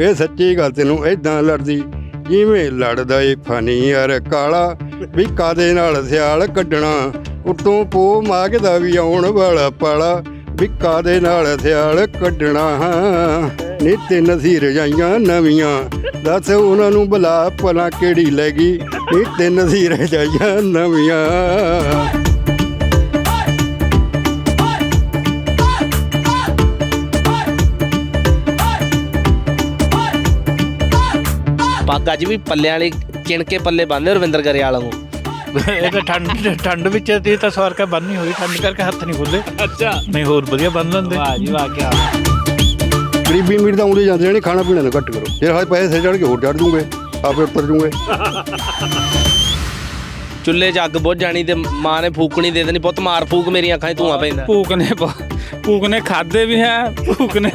ਇਹ ਸੱਚੀ ਗੱਲ ਤੈਨੂੰ ਏਦਾਂ ਲੜਦੀ? ਜਿਵੇਂ ਲੜਦਾ ਏ ਫਨੀ ਯਾਰ ਕਾਲਾ। ਵੀ ਕਾਦੇ ਨਾਲ ਸਿਆਲ ਕੱਢਣਾ? ਉਤੋਂ ਪੋ ਮਾਗਦਾ ਵੀ ਆਉਣ ਵਾਲਾ ਪਾਲਾ। ਵੀ ਕਾਦੇ ਨਾਲ ਸਿਆਲ ਕੱਢਣਾ? ਨੀ ਤਿੰਨ ਸੀ ਰਜਾਈਆਂ ਨਵੀਆਂ। ਦੱਸ ਉਹਨਾਂ ਨੂੰ ਬੁਲਾ, ਭਲਾ ਕਿਹੜੀ ਲੈ ਗਈ? ਨੀ ਤਿੰਨ ਸੀ ਰਜਾਈਆਂ ਨਵੀਆਂ। ਪੱਗ ਅੱਜ ਵੀ ਪੱਲਿਆਂ ਵਾਲੀ ਚਿਣ ਕੇ ਪੱਲੇ ਬੰਨ੍ਹਦੇ ਰਵਿੰਦਰ ਗਰੇਵਾਲ ਨੂੰ ਇਹ ਤਾਂ ਠੰਡ ਠੰਡ ਵਿੱਚ ਇਹ ਤਾਂ ਸਵਾਰ ਕੇ ਬੰਨੀ ਹੋਈ ਠੰਡ ਕਰਕੇ ਹੱਥ ਨਹੀਂ ਖੁੱਲੇ ਅੱਛਾ। ਨਹੀਂ ਹੋਰ ਵਧੀਆ ਬੰਨ ਲੈਂਦੇ। ਵਾਹ ਜੀ ਵਾਹ ਕੀ ਗਰੀਬੀ ਮੀਰ ਤਾਂ ਆਉਂਦੇ ਜਾਂਦੇ ਨੇ ਖਾਣਾ ਪੀਣਾ ਤਾਂ ਘੱਟ ਕਰੋ। ਜੇ ਹਾਲੇ ਪੈਸੇ ਸਿਰ ਚੜ ਕੇ ਹੋਰ ਚੜ ਦੂੰਗੇ ਆਪੇ ਉੱਤਰ ਜੂਗੇ। ਚੁੱਲ੍ਹੇ 'ਚ ਅੱਗ ਬੁੱਝ ਜਾਣੀ ਤੇ ਮਾਂ ਨੇ ਫੂਕਣੀ ਦੇ ਦੇਣੀ ਪੁੱਤ ਮਾਰ ਫੂਕ ਮੇਰੀਆਂ ਅੱਖਾਂ 'ਚ ਧੂਆਂ ਪੈਂਦਾ। ਭੂਕ ਨੇ ਬ- ਭੂਕ ਨੇ ਖਾਦੇ ਵੀ ਹੈ ਭੂਕ ਨੇ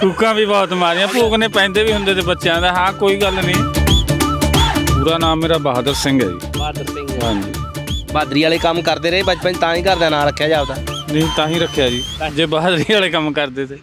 ਫੂਕਾਂ ਵੀ ਬਹੁਤ ਮਾਰੀਆਂ ਭੂਕ ਨੇ ਪੈਂਦੇ ਵੀ ਹੁੰਦੇ ਤੇ ਬੱਚਿਆਂ ਦਾ ਹਾਂ ਕੋਈ ਗੱਲ ਨਹੀਂ। ਪੂਰਾ ਨਾਮ ਮੇਰਾ ਬਹਾਦਰ ਸਿੰਘ ਹੈ ਜੀ। ਬਹਾਦਰ ਸਿੰਘ। ਹਾਂਜੀ। ਬਹਾਦਰੀ ਵਾਲੇ ਕੰਮ ਕਰਦੇ ਰਹੇ ਬਚਪਨ 'ਚ ਤਾਂ ਹੀ ਘਰ ਦਾ ਨਾਂ ਰੱਖਿਆ ਜਾਪਦਾ। ਨਹੀਂ ਤਾਂ ਹੀ ਰੱਖਿਆ ਜੀ। ਜੇ ਬਹਾਦਰੀ ਵਾਲੇ ਕੰਮ ਕਰਦੇ ਤੇ।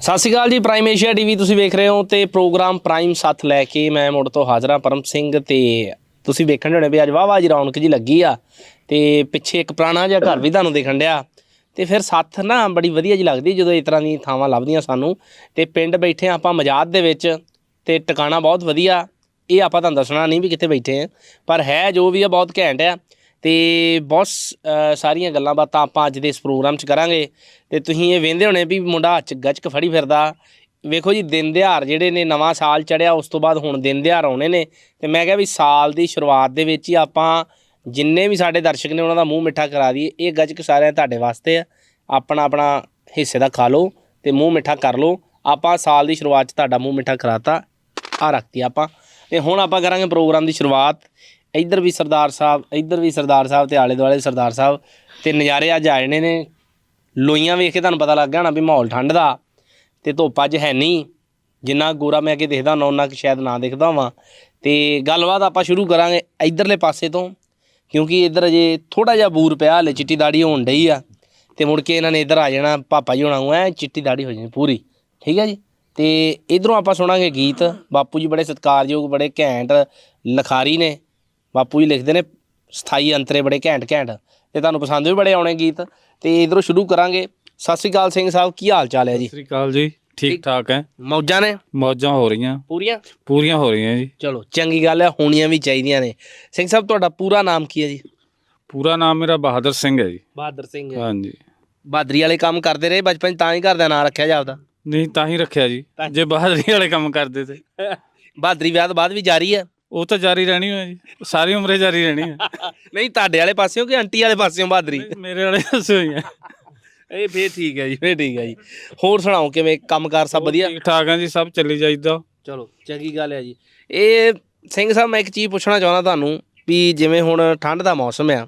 ਸਤਿ ਸ਼੍ਰੀ ਅਕਾਲ ਜੀ ਪ੍ਰਾਈਮ ਏਸ਼ੀਆ ਟੀਵੀ ਤੁਸੀਂ ਵੇਖ ਰਹੇ ਹੋ ਤੇ ਪ੍ਰੋਗਰਾਮ ਪ੍ਰਾਈਮ ਸਾਥ ਲੈ ਕੇ ਮੈਂ ਮੁੜ ਤੋਂ ਹਾਜ਼ਰ ਹਾਂ ਪਰਮ ਸਿੰਘ ਤੇ ਤੁਸੀਂ ਵੇਖਣ ਹੋਣੇ ਵੀ ਅੱਜ ਵਾਹ ਵਾਹ ਜੀ ਰੌਣਕ ਜੀ ਲੱਗੀ ਆ ਤੇ ਪਿੱਛੇ ਇੱਕ ਪੁਰਾਣਾ ਜਿਹਾ ਘਰ ਵੀ ਤੁਹਾਨੂੰ ਦੇਖਣ ਡਿਆ। ਤੇ ਫਿਰ ਸਾਥ ਨਾ ਬੜੀ ਵਧੀਆ ਜੀ ਲੱਗਦੀ ਜਦੋਂ ਇਸ ਤਰ੍ਹਾਂ ਦੀਆਂ ਥਾਵਾਂ ਲੱਭਦੀਆਂ ਸਾਨੂੰ। ਤੇ ਪਿੰਡ ਬੈਠੇ ਆਪਾਂ ਮਜਾਦ ਦੇ ਵਿੱਚ ਤੇ ਟਿਕਾਣਾ ਬਹੁਤ ਵਧੀਆ। ਇਹ ਆਪਾਂ ਤੁਹਾਨੂੰ ਦੱਸਣਾ ਨਹੀਂ ਵੀ ਕਿੱਥੇ ਬੈਠੇ ਆ ਪਰ ਹੈ ਜੋ ਵੀ ਆ ਬਹੁਤ ਘੈਂਟ ਆ। ਤੇ ਬਹੁਤ ਸ- ਸਾਰੀਆਂ ਗੱਲਾਂ ਬਾਤਾਂ ਆਪਾਂ ਅੱਜ ਦੇ ਇਸ ਪ੍ਰੋਗਰਾਮ 'ਚ ਕਰਾਂਗੇ। ਤੇ ਤੁਸੀਂ ਇਹ ਵੇਂਦੇ ਹੋਣੇ ਵੀ ਮੁੰਡਾ ਹੱਥ 'ਚ ਗੱਚਕ ਫੜੀ ਫਿਰਦਾ। ਵੇਖੋ ਜੀ, ਦਿਨ ਦਿਹਾੜ ਜਿਹੜੇ ਨੇ, ਨਵਾਂ ਸਾਲ ਚੜਿਆ, ਉਸ ਤੋਂ ਬਾਅਦ ਹੁਣ ਦਿਨ ਦਿਹਾੜ ਆਉਣੇ ਨੇ। ਤੇ ਮੈਂ ਕਿਹਾ ਵੀ ਸਾਲ ਦੀ ਸ਼ੁਰੂਆਤ ਦੇ ਵਿੱਚ ਹੀ ਆਪਾਂ ਜਿੰਨੇ ਵੀ ਸਾਡੇ ਦਰਸ਼ਕ ਨੇ, ਉਹਨਾਂ ਦਾ ਮੂੰਹ ਮਿੱਠਾ ਕਰਾ ਦਈਏ। ਇਹ ਗੱਚਕ ਸਾਰਿਆਂ ਤੁਹਾਡੇ ਵਾਸਤੇ ਆ। ਆਪਣਾ ਆਪਣਾ ਹਿੱਸੇ ਦਾ ਖਾ ਲਓ ਤੇ ਮੂੰਹ ਮਿੱਠਾ ਕਰ ਲਓ। ਆਪਾਂ ਸਾਲ ਦੀ ਸ਼ੁਰੂਆਤ 'ਚ ਤੁਹਾਡਾ ਮੂੰਹ ਮਿੱਠਾ ਕਰਾਤਾ। ਆ ਰੱਖਤੀ ਆਪਾਂ। ਤੇ ਹੁਣ ਆਪਾਂ ਕਰਾਂਗੇ ਪ੍ਰੋਗਰਾਮ ਦੀ ਸ਼ੁਰੂਆਤ। ਇੱਧਰ ਵੀ ਸਰਦਾਰ ਸਾਹਿਬ, ਇੱਧਰ ਵੀ ਸਰਦਾਰ ਸਾਹਿਬ ਤੇ ਆਲੇ ਦੁਆਲੇ ਸਰਦਾਰ ਸਾਹਿਬ ਤੇ ਨਜ਼ਾਰੇ ਅੱਜ ਆਏ ਨੇ ਨੇ। ਲੋਈਆਂ ਵੇਖ ਕੇ ਤੁਹਾਨੂੰ ਪਤਾ ਲੱਗ ਗਿਆ ਹੋਣਾ ਵੀ ਮਾਹੌਲ ਠੰਡ ਦਾ। ਤੇ ਧੁੱਪ ਅੱਜ ਹੈ ਨਹੀਂ। ਜਿੰਨਾ ਗੋਰਾ ਮੈਂ ਅੱਗੇ ਦੇਖਦਾ ਹੁੰਦਾ ਉਹਨਾਂ ਕਿ ਸ਼ਾਇਦ ਨਾ ਦੇਖਦਾ ਵਾਂ। ਤੇ ਗੱਲਬਾਤ ਆਪਾਂ ਸ਼ੁਰੂ ਕਰਾਂਗੇ ਇੱਧਰਲੇ ਪਾਸੇ ਤੋਂ, ਕਿਉਂਕਿ ਇੱਧਰ ਅਜੇ ਥੋੜਾ ਜਿਹਾ ਬੂਰ ਪਿਆ, ਹਲੇ ਚਿੱਟੀ ਦਾੜੀ ਹੋਣ ਡਈ ਆ। ਤੇ ਮੁੜ ਕੇ ਇਹਨਾਂ ਨੇ ਇੱਧਰ ਆ ਜਾਣਾ ਪਾਪਾ ਜੀ ਹੋਣਾ ਨੂੰ ਐ ਚਿੱਟੀ ਦਾੜੀ ਹੋ ਜਾਣੀ ਪੂਰੀ। ਠੀਕ ਹੈ ਜੀ? ਤੇ ਇਧਰੋਂ ਆਪਾਂ ਸੁਣਾਂਗੇ ਗੀਤ। ਬਾਪੂ ਜੀ ਬੜੇ ਸਤਿਕਾਰਯੋਗ, ਬੜੇ ਘੈਂਟ ਲਖਾਰੀ ਨੇ। ਬਾਪੂ ਜੀ ਲਿਖਦੇ ਨੇ, ਸਥਾਈ ਅੰਤਰੇ ਬੜੇ ਘੈਂਟ ਘੈਂਟ ਤੇ ਤੁਹਾਨੂੰ ਪਸੰਦ ਵੀ ਬੜੇ ਆਉਣੇ ਗੀਤ। ਤੇ ਇਧਰੋਂ ਸ਼ੁਰੂ ਕਰਾਂਗੇ। ਸਤਿ ਸ੍ਰੀ ਅਕਾਲ ਸਿੰਘ ਸਾਹਿਬ ਕੀ ਹਾਲ ਚਾਲ ਹੈ ਜੀ? ਸਤਿ ਸ੍ਰੀ ਅਕਾਲ ਜੀ ਠੀਕ ਠਾਕ। ਹੈ। ਮੌਜਾਂ ਨੇ? ਮੌਜਾਂ ਹੋ ਰਹੀਆਂ। ਪੂਰੀਆਂ? ਪੂਰੀਆਂ ਹੋ ਰਹੀਆਂ ਜੀ। ਚਲੋ ਚੰਗੀ ਗੱਲ ਹੈ ਹੋਣੀਆਂ ਵੀ ਚਾਹੀਦੀਆਂ ਨੇ। ਸਿੰਘ ਸਾਹਿਬ ਤੁਹਾਡਾ ਪੂਰਾ ਨਾਮ ਕੀ ਹੈ ਜੀ? ਪੂਰਾ ਨਾਮ ਮੇਰਾ ਬਹਾਦਰ ਸਿੰਘ ਹੈ ਜੀ। ਬਹਾਦਰ ਸਿੰਘ ਹਾਂਜੀ। ਬਹਾਦਰੀ ਵਾਲੇ ਕੰਮ ਕਰਦੇ ਰਹੇ ਬਚਪਨ 'ਚ ਤਾਂ ਹੀ ਘਰ ਦਾ ਨਾਂ ਰੱਖਿਆ ਜਾਪਦਾ? ਨਹੀਂ ਤਾਂ ਹੀ ਰੱਖਿਆ ਜੀ। ਜੇ ਬਹਾਦਰੀ ਵਾਲੇ ਕੰਮ ਕਰਦੇ ਤੇ। ਬਹਾਦਰੀ ਵਿਆਹ ਤੋਂ ਬਾਅਦ ਵੀ ਜਾਰੀ ਹੈ? ਉਹ ਤਾਂ ਜਾਰੀ ਰਹਿਣੀ ਹੈ ਜੀ। ਸਾਰੀ ਉਮਰੇ ਜਾਰੀ ਰਹਿਣੀ ਹੈ। ਨਹੀਂ ਤੁਹਾਡੇ ਵਾਲੇ ਪਾਸਿਓਂ ਕਿ ਆਂਟੀ ਵਾਲੇ ਪਾਸਿਓਂ ਬਹਾਦਰੀ? ਮੇਰੇ ਵਾਲੇ ਪਾਸੇ ਹੋਈ ਹੈ। ਇਹ ਫੇਰ ਠੀਕ ਹੈ ਜੀ ਫੇਰ ਠੀਕ ਹੈ ਜੀ। ਹੋਰ ਸੁਣਾਓ ਕਿਵੇਂ ਕੰਮਕਾਰ ਸਭ ਵਧੀਆ? ਠੀਕ ਠਾਕ ਹੈ ਜੀ ਸਭ ਚੱਲੀ ਜਾਈਦਾ। ਚਲੋ ਚੰਗੀ ਗੱਲ ਹੈ ਜੀ। ਇਹ ਸਿੰਘ ਸਾਹਿਬ ਮੈਂ ਇੱਕ ਚੀਜ਼ ਪੁੱਛਣਾ ਚਾਹੁੰਦਾ ਤੁਹਾਨੂੰ ਵੀ ਜਿਵੇਂ ਹੁਣ ਠੰਡ ਦਾ ਮੌਸਮ ਆ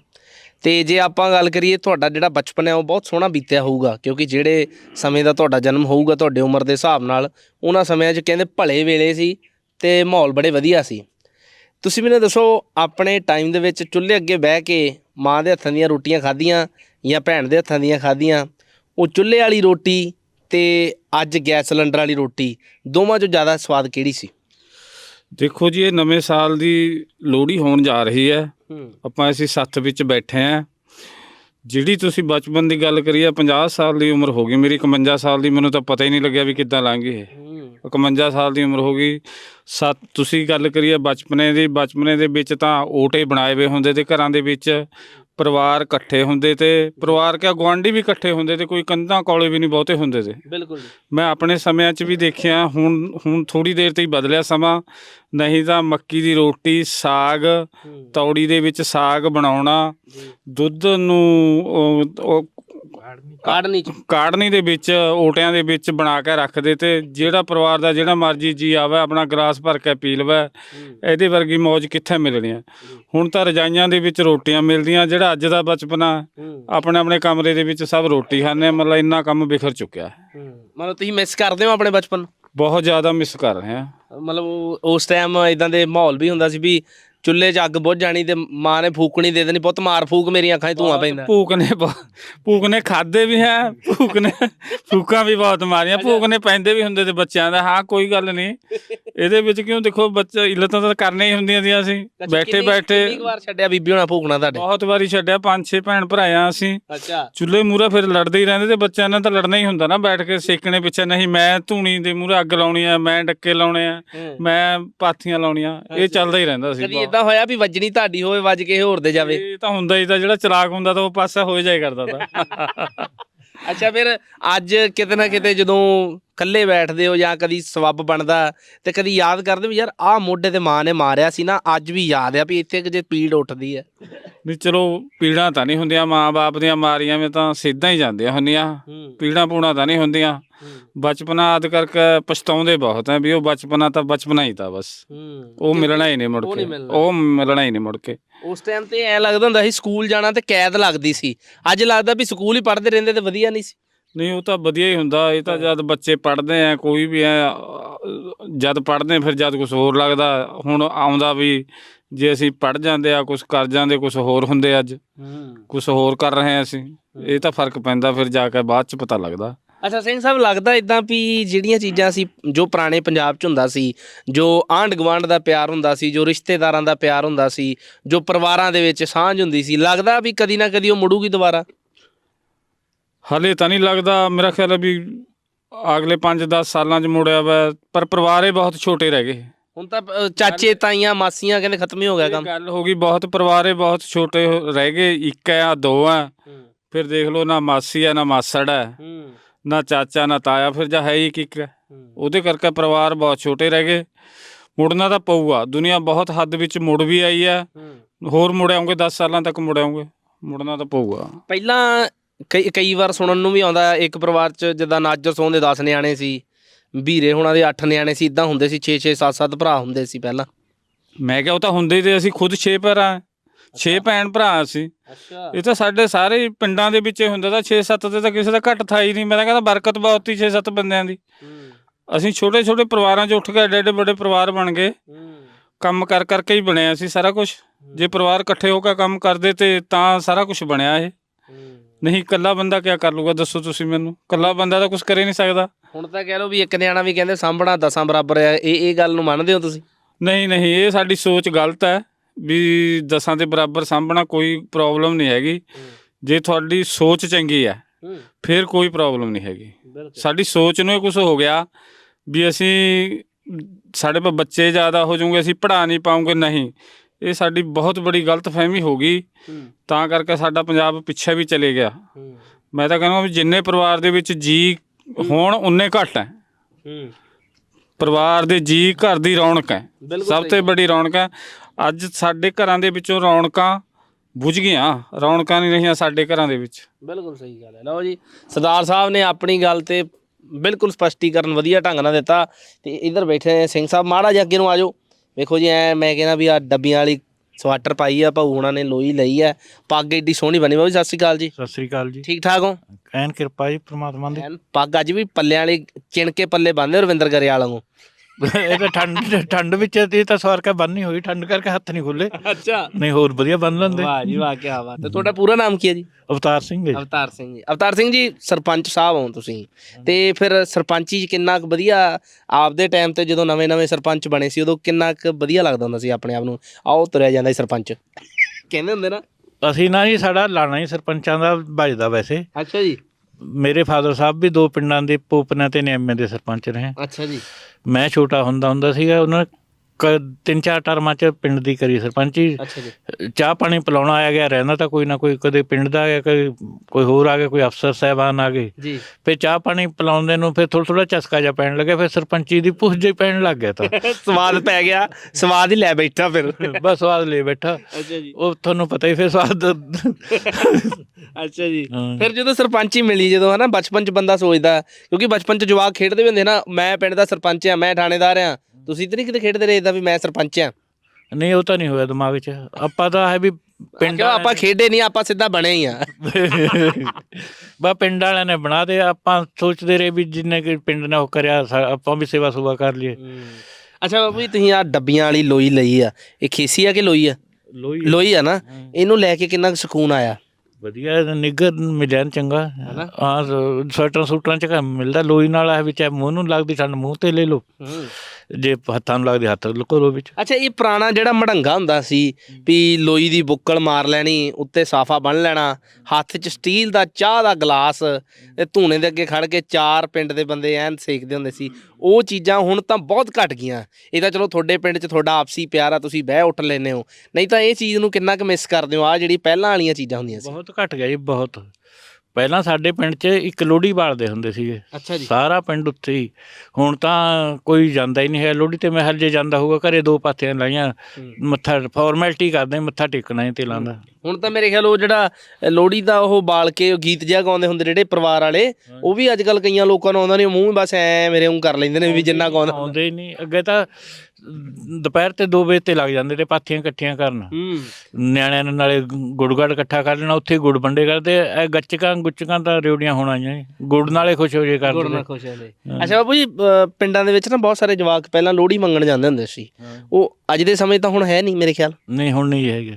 ਤੇ ਜੇ ਆਪਾਂ ਗੱਲ ਕਰੀਏ ਤੁਹਾਡਾ ਜਿਹੜਾ ਬਚਪਨ ਹੈ ਉਹ ਬਹੁਤ ਸੋਹਣਾ ਬੀਤਿਆ ਹੋਊਗਾ ਕਿਉਂਕਿ ਜਿਹੜੇ ਸਮੇਂ ਦਾ ਤੁਹਾਡਾ ਜਨਮ ਹੋਊਗਾ ਤੁਹਾਡੇ ਉਮਰ ਦੇ ਹਿਸਾਬ ਨਾਲ ਉਹਨਾਂ ਸਮਿਆਂ 'ਚ ਕਹਿੰਦੇ ਭਲੇ ਵੇਲੇ ਸੀ ਤੇ ਮਾਹੌਲ ਬੜੇ ਵਧੀਆ ਸੀ। ਤੁਸੀਂ ਮੈਨੂੰ ਦੱਸੋ ਆਪਣੇ ਟਾਈਮ ਦੇ ਵਿੱਚ ਚੁੱਲ੍ਹੇ ਅੱਗੇ ਬਹਿ ਕੇ ਮਾਂ ਦੇ ਹੱਥਾਂ ਦੀਆਂ ਰੋਟੀਆਂ ਖਾਧੀਆਂ ਜਾਂ ਭੈਣ ਦੇ ਹੱਥਾਂ ਦੀਆਂ ਖਾਧੀਆਂ ਉਹ ਚੁੱਲ੍ਹੇ ਵਾਲੀ ਰੋਟੀ ਤੇ ਅੱਜ ਗੈਸ ਸਿਲੰਡਰ ਵਾਲੀ ਰੋਟੀ ਦੋਵਾਂ 'ਚੋਂ ਜ਼ਿਆਦਾ ਸਵਾਦ ਕਿਹੜੀ ਸੀ? ਦੇਖੋ ਜੀ ਇਹ ਨਵੇਂ ਸਾਲ ਦੀ ਲੋਹੜੀ ਹੋਣ ਜਾ ਰਹੀ ਹੈ। ਆਪਾਂ ਅਸੀਂ ਸੱਥ ਵਿੱਚ ਬੈਠੇ ਆਂ ਜਿਹੜੀ ਤੁਸੀਂ ਬਚਪਨ ਦੀ ਗੱਲ ਕਰੀ ਆ 50 ਸਾਲ ਦੀ ਉਮਰ ਹੋ ਗਈ ਮੇਰੀ 51 ਸਾਲ ਦੀ ਮੈਨੂੰ ਤਾਂ ਪਤਾ ਹੀ ਨਹੀਂ ਲੱਗਿਆ ਵੀ ਕਿੱਦਾਂ ਲੰਘ ਗਈ ਇਹ। 51 ਸਾਲ ਦੀ ਉਮਰ ਹੋ ਗਈ। ਸੱਤ ਤੁਸੀਂ ਗੱਲ ਕਰੀਏ ਬਚਪਨੇ ਦੀ ਬਚਪਨੇ ਦੇ ਵਿੱਚ ਤਾਂ ਓਟੇ ਬਣਾਏ ਹੋਏ ਹੁੰਦੇ ਤੇ ਘਰਾਂ ਦੇ ਵਿੱਚ ਪਰਿਵਾਰ ਇਕੱਠੇ ਹੁੰਦੇ ਤੇ ਪਰਿਵਾਰ ਕਿਆ ਗੁਆਂਢੀ ਵੀ ਇਕੱਠੇ ਹੁੰਦੇ ਤੇ ਕੋਈ ਕੰਧਾਂ ਕੋਲੇ ਵੀ ਨਹੀਂ ਬਹੁਤੇ ਹੁੰਦੇ ਤੇ। ਬਿਲਕੁਲ ਜੀ। ਮੈਂ ਆਪਣੇ ਸਮਿਆਂ 'ਚ ਵੀ ਦੇਖਿਆ ਹੁਣ ਹੁਣ ਥੋੜੀ ਦੇਰ ਤੇ ਹੀ ਬਦਲਿਆ ਸਮਾਂ। ਨਹੀਂ ਤਾਂ ਮੱਕੀ ਦੀ ਰੋਟੀ ਸਾਗ ਤੌੜੀ ਦੇ ਵਿੱਚ ਸਾਗ ਬਣਾਉਣਾ ਦੁੱਧ ਨੂੰ ਉਹ- ਉਹ ਕਾੜਨੀ ਚ। ਕਾੜਨੀ ਦੇ ਵਿੱਚ ਓਟਿਆਂ ਦੇ ਵਿੱਚ ਬਣਾ ਕੇ ਰੱਖਦੇ ਤੇ ਜਿਹੜਾ ਪਰਿਵਾਰ ਦਾ ਜਿਹੜਾ ਮਰਜ਼ੀ ਜੀ ਆਵੇ ਆਪਣਾ ਗਲਾਸ ਭਰ ਕੇ ਪੀ ਲਵੇ। ਇਹਦੇ ਵਰਗੀ ਮौज ਕਿੱਥੇ ਮਿਲਣੀ ਆ ਹੁਣ ਤਾਂ ਰਜਾਈਆਂ ਦੇ ਵਿੱਚ ਰੋਟੀਆਂ ਮਿਲਦੀਆਂ ਜਿਹੜਾ ਅੱਜ ਦਾ ਬਚਪਨਾ ਹੂੰ। ਆਪਣੇ ਆਪਣੇ ਕਮਰੇ ਦੇ ਵਿੱਚ ਸਭ ਰੋਟੀ ਖਾਂਦੇ ਆ ਮਤਲਬ ਇੰਨਾ ਕੰਮ ਬਿਖਰ ਚੁੱਕਿਆ ਹੈ। ਮਤਲਬ ਤੁਸੀਂ ਮਿਸ ਕਰਦੇ ਹੋ ਆਪਣੇ ਬਚਪਨ? ਨੂੰ? ਬਹੁਤ ਜ਼ਿਆਦਾ ਮਿਸ ਕਰ ਰਹੇ ਆ ਮਤਲਬ ਉਸ ਟਾਈਮ ਇਦਾਂ ਦੇ ਮਾਹੌਲ ਵੀ ਹੁੰਦਾ ਸੀ ਵੀ ਚੁੱਲ੍ਹੇ 'ਚ ਅੱਗ ਬੁੱਝ ਜਾਣੀ ਤੇ ਮਾਂ ਨੇ ਫੂਕਣੀ ਦੇ ਦੇਣੀ। ਪੁੱਤ ਮਾਰ ਫੂਕ ਮੇਰੀਆਂ ਅੱਖਾਂ 'ਚ ਧੂਆਂ ਪੈਂਦਾ। ਭੂਕ ਨੇ ਬਹੁ- ਭੂਕ ਨੇ ਖਾਦੇ ਵੀ ਹੈ ਭੂਕ ਨੇ ਫੂਕਾਂ ਵੀ ਬਹੁਤ ਮਾਰੀਆਂ। ਭੂਕ ਨੇ ਪੈਂਦੇ ਵੀ ਹੁੰਦੇ ਤੇ ਬੱਚਿਆਂ ਦਾ। ਹਾਂ ਕੋਈ ਗੱਲ ਨਹੀਂ। ਇਹਦੇ ਵਿੱਚ ਕਿਉਂ ਦੇਖੋ ਬੱਚਾ ਇਲਤਾਂ ਤਾਂ ਕਰਨੀਆਂ ਹੀ ਹੁੰਦੀਆਂ ਦੀਆਂ ਅਸੀਂ। ਬੈਠੇ ਬੈਠੇ ਕਿੰਨੀ ਕੁ ਵਾਰ ਛੱਡਿਆ ਬੀਬੀ ਹੋਣਾ ਫੂਕਣਾ ਤੁਹਾਡੇ? ਬਹੁਤ ਵਾਰੀ ਛੱਡਿਆ ਪੰਜ ਛੇ ਭੈਣ ਭਰਾਇਆ ਅਸੀਂ। ਅੱਛਾ। ਚੁੱਲ੍ਹੇ ਮੂਰੇ ਫਿਰ ਲੜਦੇ ਹੀ ਰਹਿੰਦੇ ਤੇ ਬੱਚਿਆਂ ਨਾਲ ਤਾਂ ਲੜਨਾ ਹੀ ਹੁੰਦਾ ਨਾ ਬੈਠ ਕੇ ਸੇਕਣੇ ਪਿੱਛੇ। ਨਹੀਂ ਮੈਂ ਧੂਣੀ ਦੇ ਮੂਰੇ ਅੱਗ ਲਾਉਣੀ ਆ ਮੈਂ ਡੱਕੇ ਲਾਉਣੇ ਆ ਮੈਂ ਪਾਥੀਆਂ ਲਾਉਣੀਆਂ ਇਹ ਚੱਲਦਾ ਹੀ ਰਹਿੰਦਾ ਸੀ। ਕਦੀ ਇਦਾਂ ਹੋਇਆ ਵੀ ਵੱਜਣੀ ਤੁਹਾਡੀ ਹੋਵੇ ਵੱਜ ਕੇ ਹੋਰ ਦੇ ਜਾਵੇ। ਇਹ ਤਾਂ ਹੁੰਦਾ ਹੀ ਤਾਂ ਜਿਹੜਾ ਚਲਾਕ ਹੁੰਦਾ ਤਾਂ ਉਹ ਪਾਸਾ ਹੋ ਜਾਏ ਕਰਦਾ ਤਾਂ। ਅੱਛਾ ਫਿਰ ਅੱਜ ਕਿਤੇ ਨਾ ਕਿਤੇ ਜਦੋਂ ਇਕੱਲੇ ਬੈਠਦੇ ਹੋ ਜਾਂ ਕਦੀ ਸਵੱਬ ਬਣਦਾ ਤੇ ਕਦੀ ਯਾਦ ਕਰਦੇ ਵੀ ਯਾਰ ਆਹ ਮੋਢੇ ਤੇ ਮਾਂ ਨੇ ਮਾਰਿਆ ਸੀ ਨਾ ਅੱਜ ਵੀ ਯਾਦ ਆ ਵੀ ਇੱਥੇ ਕਿ ਜੇ ਪੀੜ ਉੱਠਦੀ ਹੈ। ਨਹੀਂ ਚਲੋ ਪੀੜਾਂ ਤਾਂ ਨਹੀਂ ਹੁੰਦੀਆਂ ਮਾਂ-ਬਾਪ ਦੀਆਂ ਮਾਰੀਆਂ ਵਿੱਚ ਤਾਂ ਸਿੱਧਾ ਹੀ ਜਾਂਦੀਆਂ ਹੁੰਦੀਆਂ। ਹੂੰ। ਪੀੜਾਂ ਪੂਣਾ ਤਾਂ ਨਹੀਂ ਹੁੰਦੀਆਂ। ਬਚਪਨਾ ਆਦ ਕਰਕੇ ਪਛਤਾਉਂਦੇ ਬਹੁਤ ਹੈ ਵੀ ਉਹ ਬਚਪਨਾ ਤਾਂ ਬਚਪਨਾ ਹੀ ਤਾਂ ਬਸ। ਉਹ ਮਿਲਣਾ ਹੀ ਨਹੀਂ ਮੁੜ ਉਹ ਕੇ। ਮਿਲਣਾ। ਉਹ ਮਿਲਣਾ ਹੀ ਨਹੀਂ ਮੁੜ ਕੇ। ਉਸ ਟਾਈਮ ਤੇ ਐ ਲੱਗਦਾ ਹੁੰਦਾ ਸੀ ਸਕੂਲ ਜਾਣਾ ਤੇ ਕੈਦ ਲੱਗਦੀ ਸੀ। ਅੱਜ ਲੱਗਦਾ ਵੀ ਸਕੂਲ ਹੀ ਪੜ੍ਹਦੇ ਰਹਿੰਦੇ ਤੇ ਵਧੀਆ ਨਹੀਂ ਸੀ। ਨਹੀਂ ਉਹ ਤਾਂ ਵਧੀਆ ਹੀ ਹੁੰਦਾ। ਇਹ ਤਾਂ ਜਦ ਬੱਚੇ ਪੜ੍ਹਦੇ ਆ ਕੋਈ ਵੀ ਐ ਜਦ ਪੜ੍ਹਦੇ ਫਿਰ ਜਦ ਕੁਝ ਹੋਰ ਲੱਗਦਾ। ਹੁਣ ਆਉਂਦਾ ਵੀ ਜੇ ਅਸੀਂ ਪੜ੍ਹ ਜਾਂਦੇ ਆ ਕੁਝ ਕਰ ਜਾਂਦੇ ਕੁਝ ਹੋਰ ਹੁੰਦੇ ਅੱਜ ਹੂੰ। ਕੁਝ ਹੋਰ ਕਰ ਰਹੇ ਆ ਅਸੀਂ ਇਹ ਤਾਂ ਫ਼ਰਕ ਪੈਂਦਾ ਫਿਰ ਜਾ ਕੇ ਬਾਅਦ ਚ ਪਤਾ ਲੱਗਦਾ। ਅੱਛਾ ਸਿੰਘ ਸਾਹਿਬ ਲੱਗਦਾ ਇਦਾਂ ਵੀ ਜਿਹੜੀਆਂ ਚੀਜ਼ਾਂ ਸੀ ਜੋ ਪੁਰਾਣੇ ਪੰਜਾਬ 'ਚ ਹੁੰਦਾ ਸੀ ਜੋ ਆਂਢ ਗੁਆਂਢ ਦਾ ਪਿਆਰ ਹੁੰਦਾ ਸੀ ਜੋ ਰਿਸ਼ਤੇਦਾਰਾਂ ਦਾ ਪਿਆਰ ਹੁੰਦਾ ਸੀ ਜੋ ਪਰਿਵਾਰਾਂ ਦੇ ਵਿੱਚ ਸਾਂਝ ਹੁੰਦੀ ਸੀ ਲੱਗਦਾ ਵੀ ਕਦੀ ਨਾ ਕਦੀ ਉਹ ਮੁੜੂਗੀ ਦੁਬਾਰਾ? ਹਲੇ ਤਾਂ ਨਹੀਂ ਲੱਗਦਾ ਮੇਰਾ ਖਿਆਲ ਹੈ ਵੀ ਅਗਲੇ 5-10 ਸਾਲਾਂ ਚ ਮੁੜਿਆ ਵਾ ਪਰ ਪਰਿਵਾਰ ਹੀ ਬਹੁਤ ਛੋਟੇ ਰਹਿ ਗਏ। ਹੁਣ ਤਾਂ ਅ, ਚਾਚੇ ਤਾਈਆਂ ਮਾਸੀਆਂ ਕਹਿੰਦੇ ਖਤਮ ਹੀ ਹੋ ਗਿਆ ਇਹ ਕੰਮ। ਗੱਲ ਹੋ ਗਈ ਬਹੁਤ ਪਰਿਵਾਰ ਬਹੁਤ ਛੋਟੇ ਹੋ- ਰਹਿ ਗਏ ਇੱਕ ਆ ਦੋ ਆ ਫਿਰ ਦੇਖ ਲਓ ਨਾ ਮਾਸੀ ਆ ਨਾ ਮਾਸੜ ਆ ਹੂੰ। ਨਾ ਚਾਚਾ ਨਾ ਤਾਇਆ ਫਿਰ ਜਾ ਹੈ ਹੀ ਇੱਕ ਇੱਕ। ਉਹਦੇ ਕਰਕੇ ਪਰਿਵਾਰ ਬਹੁਤ ਛੋਟੇ ਰਹਿ ਗਏ। ਮੁੜਨਾ ਤਾਂ ਪਊਗਾ ਦੁਨੀਆ ਬਹੁਤ ਹੱਦ ਵਿੱਚ ਮੁੜ ਵੀ ਆਈ ਹੈ। ਹੋਰ ਮੁੜ ਆਉਂਗੇ 10 ਸਾਲਾਂ ਤੱਕ ਮੁੜ ਆਉਂਗੇ। ਮੁੜਨਾ ਤਾਂ ਪਊਗਾ। ਪਹਿਲਾਂ ਕਈ ਕਈ ਵਾਰ ਸੁਣਨ ਨੂੰ ਵੀ ਆਉਂਦਾ ਇੱਕ ਪਰਿਵਾਰ 'ਚ ਜਿੱਦਾਂ ਨਾਜਰ ਸੋਹਣ ਦੇ 10 ਨਿਆਣੇ ਸੀ। ਵੀਰੇ ਹੁਣਾਂ ਦੇ 8 ਨਿਆਣੇ ਸੀ ਇਦਾਂ ਹੁੰਦੇ ਸੀ 6 6 7 7 ਭਰਾ ਹੁੰਦੇ ਸੀ ਪਹਿਲਾਂ। ਮੈਂ ਕਿਹਾ ਉਹ ਤਾਂ ਹੁੰਦੇ ਹੀ ਤੇ ਅਸੀਂ ਖੁਦ 6 ਭਰਾ 6 ਭੈਣ ਭਰਾ ਸੀ। ਅੱਛਾ। ਇਹ ਤਾਂ ਸਾਡੇ ਸਾਰੇ ਪਿੰਡਾਂ ਦੇ ਵਿੱਚ ਹੁੰਦਾ ਤਾਂ 6-7 ਤੇ ਤਾਂ ਕਿਸੇ ਦਾ ਘੱਟ ਥਾ ਹੀ ਨਹੀਂ। ਮੈਂ ਤਾਂ ਕਹਿੰਦਾ ਬਰਕਤ ਬਹੁਤ ਹੀ 6-7 ਬੰਦਿਆਂ ਦੀ। ਅਸੀਂ ਛੋਟੇ-ਛੋਟੇ ਪਰਿਵਾਰਾਂ 'ਚ ਉੱਠ ਕੇ ਐਡੇ ਐਡੇ ਵੱਡੇ ਪਰਿਵਾਰ ਬਣ ਗਏ। ਕੰਮ ਕਰ ਕਰਕੇ ਹੀ ਬਣਿਆ ਸੀ ਸਾਰਾ ਕੁਝ ਜੇ ਪਰਿਵਾਰ ਇਕੱਠੇ ਹੋ ਕੇ ਕੰਮ ਕਰਦੇ ਤੇ ਤਾਂ ਸਾਰਾ ਕੁਝ ਬਣਿਆ ਇਹ। ਨਹੀਂ ਇਕੱਲਾ ਬੰਦਾ ਕੀ ਕਰ ਲੂਗਾ ਦੱਸੋ ਤੁਸੀਂ ਮੈਨੂੰ। ਇਕੱਲਾ ਬੰਦਾ ਤਾਂ ਕੁਝ ਕਰ ਹੀ ਨਹੀਂ ਸਕਦਾ। ਹੁਣ ਤਾਂ ਕਹਿ ਲਓ ਵੀ ਇੱਕ ਨਿਆਣਾ ਵੀ ਕਹਿੰਦੇ ਸਾਂਭਣਾ ਦਸਾਂ ਬਰਾਬਰ ਹੈ ਇਹ ਇਹ ਗੱਲ ਨੂੰ ਮੰਨਦੇ ਹੋ ਤੁਸੀਂ? ਨਹੀਂ ਨਹੀਂ ਇਹ ਸਾਡੀ ਸੋਚ ਗਲਤ ਹੈ ਵੀ ਦਸਾਂ ਦੇ ਬਰਾਬਰ ਸਾਂਭਣਾ ਕੋਈ ਪ੍ਰੋਬਲਮ ਨਹੀਂ ਹੈਗੀ। ਜੇ ਤੁਹਾਡੀ ਸੋਚ ਚੰਗੀ ਹੈ ਫਿਰ ਕੋਈ ਪ੍ਰੋਬਲਮ ਨਹੀਂ ਹੈਗੀ। ਸਾਡੀ ਸੋਚ ਨੂੰ ਇਹ ਕੁਝ ਹੋ ਗਿਆ ਵੀ ਅਸੀਂ ਸਾਡੇ ਪਾ ਬੱਚੇ ਜ਼ਿਆਦਾ ਹੋ ਜਾਣਗੇ ਅਸੀਂ ਪੜ੍ਹਾ ਨਹੀਂ ਪਾਉਂਗੇ ਨਹੀਂ। ਇਹ ਸਾਡੀ ਬਹੁਤ ਬੜੀ ਗਲਤਫਹਿਮੀ ਹੋ ਗਈ। ਤਾਂ ਕਰਕੇ ਸਾਡਾ ਪੰਜਾਬ ਪਿੱਛੇ ਵੀ ਚਲੇ ਗਿਆ। ਮੈਂ ਤਾਂ ਕਹਿੰਦਾ ਵੀ ਜਿੰਨੇ ਪਰਿਵਾਰ ਦੇ ਵਿੱਚ ਜੀ ਹੋਣ ਉਨੇ ਘੱਟ ਹੈ। ਪਰਿਵਾਰ ਦੇ ਜੀ ਘਰ ਦੀ ਰੌਣਕ ਹੈ। ਬਿਲਕੁਲ ਸਭ ਤੋਂ ਬੜੀ ਰੌਣਕ ਹੈ। ਅੱਜ ਸਾਡੇ ਘਰਾਂ ਦੇ ਵਿੱਚੋਂ ਰੌਣਕਾਂ ਬੁਝ ਗਈਆਂ। ਰੌਣਕਾਂ ਨਹੀਂ ਰਹੀਆਂ ਸਾਡੇ ਘਰਾਂ ਦੇ ਵਿੱਚ। ਬਿਲਕੁਲ ਸਹੀ ਗੱਲ ਹੈ। ਲਓ ਜੀ ਸਰਦਾਰ ਸਾਹਿਬ ਨੇ ਆਪਣੀ ਗੱਲ ਤੇ ਬਿਲਕੁਲ ਸਪਸ਼ਟੀਕਰਨ ਵਧੀਆ ਢੰਗ ਨਾਲ ਦਿੱਤਾ। ਤੇ ਇੱਧਰ ਬੈਠੇ ਨੇ ਸਿੰਘ ਸਾਹਿਬ। ਮਾੜਾ ਜਿਹਾ ਅੱਗੇ ਨੂੰ ਆਜੋ ਵੇਖੋ ਜੀ ਐ ਮੈਂ ਕਹਿੰਦਾ ਵੀ ਆ ਡੱਬੀਆਂ ਵਾਲੀ ਸਵਾਟਰ ਪਾਈ ਆ ਭਾਊ ਹੁਣਾਂ ਨੇ ਲੋਈ ਲਈ ਆ। ਪੱਗ ਏਡੀ ਸੋਹਣੀ ਬਣੀ ਬਾਬੂ ਸਤਿ ਸ਼੍ਰੀ ਅਕਾਲ ਜੀ। ਸਤਿ ਸ੍ਰੀ ਅਕਾਲ ਜੀ। ਠੀਕ ਠਾਕ ਹੋ? ਐਨ ਕਿਰਪਾ ਜੀ ਪ੍ਰਮਾਤਮਾ ਦੀ। ਐਨ ਪੱਗ ਅੱਜ ਵੀ ਪੱਲਿਆਂ ਵਾਲੀ ਚਿਣ ਕੇ ਪੱਲੇ ਬੰਨਦੇ ਰਵਿੰਦਰ ਗਰੇਵਾਲ ਵਾਂਗੂ। ਇਹ ਤਾਂ ਠੰਡ ਠੰਡ ਵਿੱਚ ਤਾਂ ਸਵਾਰ ਕੇ ਬੰਨ ਨਹੀਂ ਹੋਈ ਠੰਡ ਕਰਕੇ ਹੱਥ ਨਹੀਂ ਖੁੱਲੇ। ਅੱਛਾ। ਨਹੀਂ ਹੋਰ ਵਧੀਆ ਬੰਨ ਲੈਂਦੇ। ਵਾਹ ਜੀ ਵਾਹ ਕੀ ਬਾਤ ਹੈ। ਤੁਹਾਡਾ ਪੂਰਾ ਨਾਮ ਕੀ ਹੈ ਜੀ? ਅਵਤਾਰ ਸਿੰਘ ਹੈ ਜੀ। ਅਵਤਾਰ ਸਿੰਘ ਜੀ। ਅਵਤਾਰ ਸਿੰਘ ਜੀ ਸਰਪੰਚ ਸਾਹਿਬ ਹੋ ਤੁਸੀਂ। ਤੇ ਫਿਰ ਸਰਪੰਚੀ ਕਿੰਨਾ ਕੁ ਵਧੀਆ ਆਪਦੇ ਟਾਈਮ ਤੇ ਜਦੋਂ ਨਵੇਂ-ਨਵੇਂ ਸਰਪੰਚ ਬਣੇ ਸੀ ਉਦੋਂ ਕਿੰਨਾ ਕੁ ਵਧੀਆ ਲੱਗਦਾ ਹੁੰਦਾ ਸੀ ਆਪਣੇ ਆਪ ਨੂੰ? ਆਓ ਤੁਰਿਆ ਜਾਂਦਾ ਸੀ ਸਰਪੰਚ। ਕਹਿੰਦੇ ਹੁੰਦੇ ਨਾ ਅਸੀਂ ਨਾ ਜੀ ਸਾਡਾ ਲਾਣਾ ਹੀ ਸਰਪੰਚਾਂ ਦਾ ਵੱਜਦਾ ਵੈਸੇ। ਅੱਛਾ ਜੀ। ਮੇਰੇ ਫਾਦਰ ਸਾਹਿਬ ਵੀ ਦੋ ਪਿੰਡਾਂ ਦੇ ਪੋਪਨਾ ਤੇ ਨਿਆਮੇ ਦੇ ਸਰਪੰਚ ਰਹੇ। ਅੱਛਾ ਜੀ। ਮੈਂ ਛੋਟਾ ਹੁੰਦਾ ਹੁੰਦਾ ਸੀਗਾ ਉਹਨਾਂ ਤਿੰਨ ਚਾਰ ਟਰਮਾਂ ਚ ਪਿੰਡ ਦੀ ਕਰੀ ਸਰਪੰਚੀ ਅੱਛਾ ਜੀ। ਚਾਹ ਪਾਣੀ ਪਿਲਾਉਣਾ ਆਇਆ ਗਿਆ ਰਹਿੰਦਾ ਤਾਂ ਕੋਈ ਨਾ ਕੋਈ ਕਦੇ ਪਿੰਡ ਦਾ ਆ ਗਿਆ ਕੋਈ ਹੋਰ ਆ ਗਿਆ ਕੋਈ ਅਫਸਰ ਸਾਹਿਬਾਨ ਆ ਗਏ। ਜੀ। ਫਿਰ ਚਾਹ ਪਾਣੀ ਪਿਲਾਉਂਦੇ ਨੂੰ ਫਿਰ ਥੋੜਾ ਥੋੜਾ ਚਸਕਾ ਜਾ ਪੈਣ ਲੱਗਿਆ ਫਿਰ ਸਰਪੰਚੀ ਦੀ ਪੁੱਛ ਜਿਹੀ ਪੈਣ ਲੱਗ ਗਿਆ ਤਾਂ। ਸਵਾਦ ਪੈ ਗਿਆ ਸਵਾਦ ਹੀ ਲੈ ਬੈਠਾ ਫਿਰ। ਬਸ ਸਵਾਦ ਲੈ ਬੈਠਾ। ਅੱਛਾ ਜੀ। ਉਹ ਤੁਹਾਨੂੰ ਪਤਾ ਹੀ ਫਿਰ ਸਵਾਦ ਅੱਛਾ ਜੀ। ਹਾਂ। ਫਿਰ ਜਦੋਂ ਸਰਪੰਚੀ ਮਿਲੀ ਜਦੋਂ ਹਨਾ ਬਚਪਨ ਚ ਬੰਦਾ ਸੋਚਦਾ ਕਿਉਂਕਿ ਬਚਪਨ ਚ ਜਵਾਕ ਖੇਡਦੇ ਹੁੰਦੇ ਨਾ ਮੈਂ ਪਿੰਡ ਦਾ ਸਰਪੰਚ ਆ ਮੈਂ ਥਾਣੇਦਾਰ ਆ ਤੁਸੀਂ ਤਾਂ ਨਹੀਂ ਕਿਤੇ ਖੇਡਦੇ ਰਹੇ ਇਦਾਂ ਵੀ ਮੈਂ ਸਰਪੰਚ ਆ ਨਹੀਂ ਉਹ ਤਾਂ ਨਹੀਂ ਹੋਇਆ ਦਿਮਾਗ 'ਚ। ਆਪਾਂ ਤਾਂ ਹੈ ਵੀ ਪਿੰਡ ਕਿਉਂ ਆਪਾਂ ਖੇਡੇ ਨਹੀਂ ਆਪਾਂ ਸਿੱਧਾ ਬਣੇ ਹੀ ਆ। ਬਾ ਪਿੰਡ ਵਾਲਿਆਂ ਨੇ ਬਣਾ ਦੇ ਆਪਾਂ ਸੋਚਦੇ ਰਹੇ ਵੀ ਜਿੰਨੇ ਕਿ ਪਿੰਡ ਨੇ ਉਹ ਕਰਿਆ ਸਾ- ਆਪਾਂ ਵੀ ਸੇਵਾ ਸੁਵਾ ਕਰ ਲਈਏ। ਅੱਛਾ ਬਾਪੂ ਜੀ ਤੁਸੀਂ ਆ ਡੱਬੀਆਂ ਵਾਲੀ ਲੋਈ ਲਈ ਆ। ਇਹ ਖੇਸੀ ਆ ਕਿ ਲੋਈ ਆ? ਲੋਈ ਲੋਈ ਆ ਨਾ? ਇਹਨੂੰ ਲੈ ਕੇ ਕਿੰਨਾ ਕੁ ਸਕੂਨ ਆਇਆ? ਵਧੀਆ ਨਿੱਗਰ ਮਿਲਿਆ ਨ ਚੰਗਾ। ਹਾਂ ਸਵੈਟਰ ਸੂਟਰਾਂ ਚ ਕੰਮ ਮਿਲਦਾ। ਲੋਈ ਨਾਲ ਆ ਵਿੱਚ ਮੂੰਹ ਨੂੰ ਲੱਗਦੀ ਠੰਡ ਮੂੰਹ ਤੇ ਲੈ ਲਓ। ਜੇ ਹੱਥਾਂ ਨੂੰ ਲੱਗਦੀ ਹੱਥ ਲੁਕੋ ਵਿੱਚ। ਅੱਛਾ ਇਹ ਪੁਰਾਣਾ ਜਿਹੜਾ ਮੜੰਗਾ ਹੁੰਦਾ ਸੀ ਵੀ ਲੋਈ ਦੀ ਬੁੱਕਲ ਮਾਰ ਲੈਣੀ ਉੱਤੇ ਸਾਫਾ ਬੰਨ ਲੈਣਾ ਹੱਥ 'ਚ ਸਟੀਲ ਦਾ ਚਾਹ ਦਾ ਗਲਾਸ ਤੇ ਧੂਣੇ ਦੇ ਅੱਗੇ ਖੜ ਕੇ ਚਾਰ ਪਿੰਡ ਦੇ ਬੰਦੇ ਐਨ ਸੇਕਦੇ ਹੁੰਦੇ ਸੀ। ਉਹ ਚੀਜ਼ਾਂ ਹੁਣ ਤਾਂ ਬਹੁਤ ਘਟ ਗਈਆਂ। ਇਹ ਤਾਂ ਚਲੋ ਤੁਹਾਡੇ ਪਿੰਡ 'ਚ ਤੁਹਾਡਾ ਆਪਸੀ ਪਿਆਰ ਆ ਤੁਸੀਂ ਬਹਿ ਉੱਠ ਲੈਨੇ ਹੋ। ਨਹੀਂ ਤਾਂ ਇਹ ਚੀਜ਼ ਨੂੰ ਕਿੰਨਾ ਕੁ ਮਿਸ ਕਰਦੇ ਹੋ? ਆ ਜਿਹੜੀ ਪਹਿਲਾਂ ਵਾਲੀਆਂ ਚੀਜ਼ਾਂ ਹੁੰਦੀਆਂ ਸੀ। ਬਹੁਤ ਘਟ ਗਿਆ ਜੀ ਬਹੁਤ। ਪਹਿਲਾਂ ਸਾਡੇ ਪਿੰਡ 'ਚ ਇੱਕ ਲੋਹੜੀ ਬਾਲਦੇ ਹੁੰਦੇ ਸੀਗੇ। ਅੱਛਾ ਜੀ। ਸਾਰਾ ਪਿੰਡ ਉੱਥੇ ਹੀ। ਹੁਣ ਤਾਂ ਕੋਈ ਜਾਂਦਾ ਹੀ ਨਹੀਂ ਹੈ। ਲੋਹੜੀ ਤੇ ਮਹਿਲ ਜੇ ਜਾਂਦਾ ਹੋਊਗਾ ਘਰੇ ਦੋ ਪਾਥੀਆਂ ਲਾਈਆਂ ਮੱਥਾ ਫਾਰਮੈਲਿਟੀ ਕਰਦੇ ਮੱਥਾ ਟੇਕਣਾ ਹੈ ਤੇਲਾਂ ਦਾ। ਹੁਣ ਤਾਂ ਮੇਰੇ ਖਿਆਲ ਉਹ ਜਿਹੜਾ ਲੋੜੀ ਦਾ ਉਹ ਬਾਲ ਕੇ ਉਹ ਗੀਤ ਜਿਹਾ ਗਾਉਂਦੇ ਹੁੰਦੇ ਜਿਹੜੇ ਪਰਿਵਾਰ ਵਾਲੇ ਉਹ ਵੀ ਅੱਜ ਕੱਲ ਕਈਆਂ ਲੋਕਾਂ ਨੂੰ ਆਉਂਦਾ ਨਹੀਂ ਮੂੰਹ ਬਸ ਐ ਮੇਰੇ ਵਾਂਗ ਕਰ ਲੈਂਦੇ ਨੇ ਵੀ ਜਿੰਨਾ ਗਾਉਂਦਾ ਆਉਂਦੇ। ਹੀ ਨਹੀਂ ਅੱਗੇ ਤਾਂ ਦੁਪਹਿਰ ਤੇ 2 ਵਜੇ ਤੇ ਲੱਗ ਜਾਂਦੇ ਤੇ ਪਾਥੀਆਂ ਇਕੱਠੀਆਂ ਕਰਨ। ਹੂੰ। ਨਿਆਣਿਆਂ ਨੇ ਨਾਲੇ ਗੁੜਗੜ ਇਕੱਠਾ ਕਰ ਲੈਣਾ ਉੱਥੇ ਗੁੜ ਵੰਡੇ ਕਰਦੇ ਇਹ ਗੱਚਕਾਂ ਗੁੱਚਕਾਂ ਤਾਂ ਰਿਉੜੀਆਂ ਹੋਣਾ ਜੀ ਗੁੜ ਨਾਲੇ ਖੁਸ਼ ਹੋ ਜੇ ਗੁੜ ਕਰਦੇ ਨਾਲ ਖੁਸ਼ ਹੁੰਦੇ ਅੱਛਾ ਬਾਬੂ ਜੀ ਪਿੰਡਾਂ ਦੇ ਵਿੱਚ ਨਾ ਬਹੁਤ ਸਾਰੇ ਜਵਾਕ ਪਹਿਲਾਂ ਲੋਹੜੀ ਮੰਗਣ ਜਾਂਦੇ ਹੁੰਦੇ ਸੀ। ਉਹ ਅੱਜ ਦੇ ਸਮੇਂ ਤਾਂ ਹੁਣ ਹੈ ਨਹੀਂ ਮੇਰੇ ਖਿਆਲ। ਨਹੀਂ ਹੁਣ ਨਹੀਂ ਹੈਗੇ?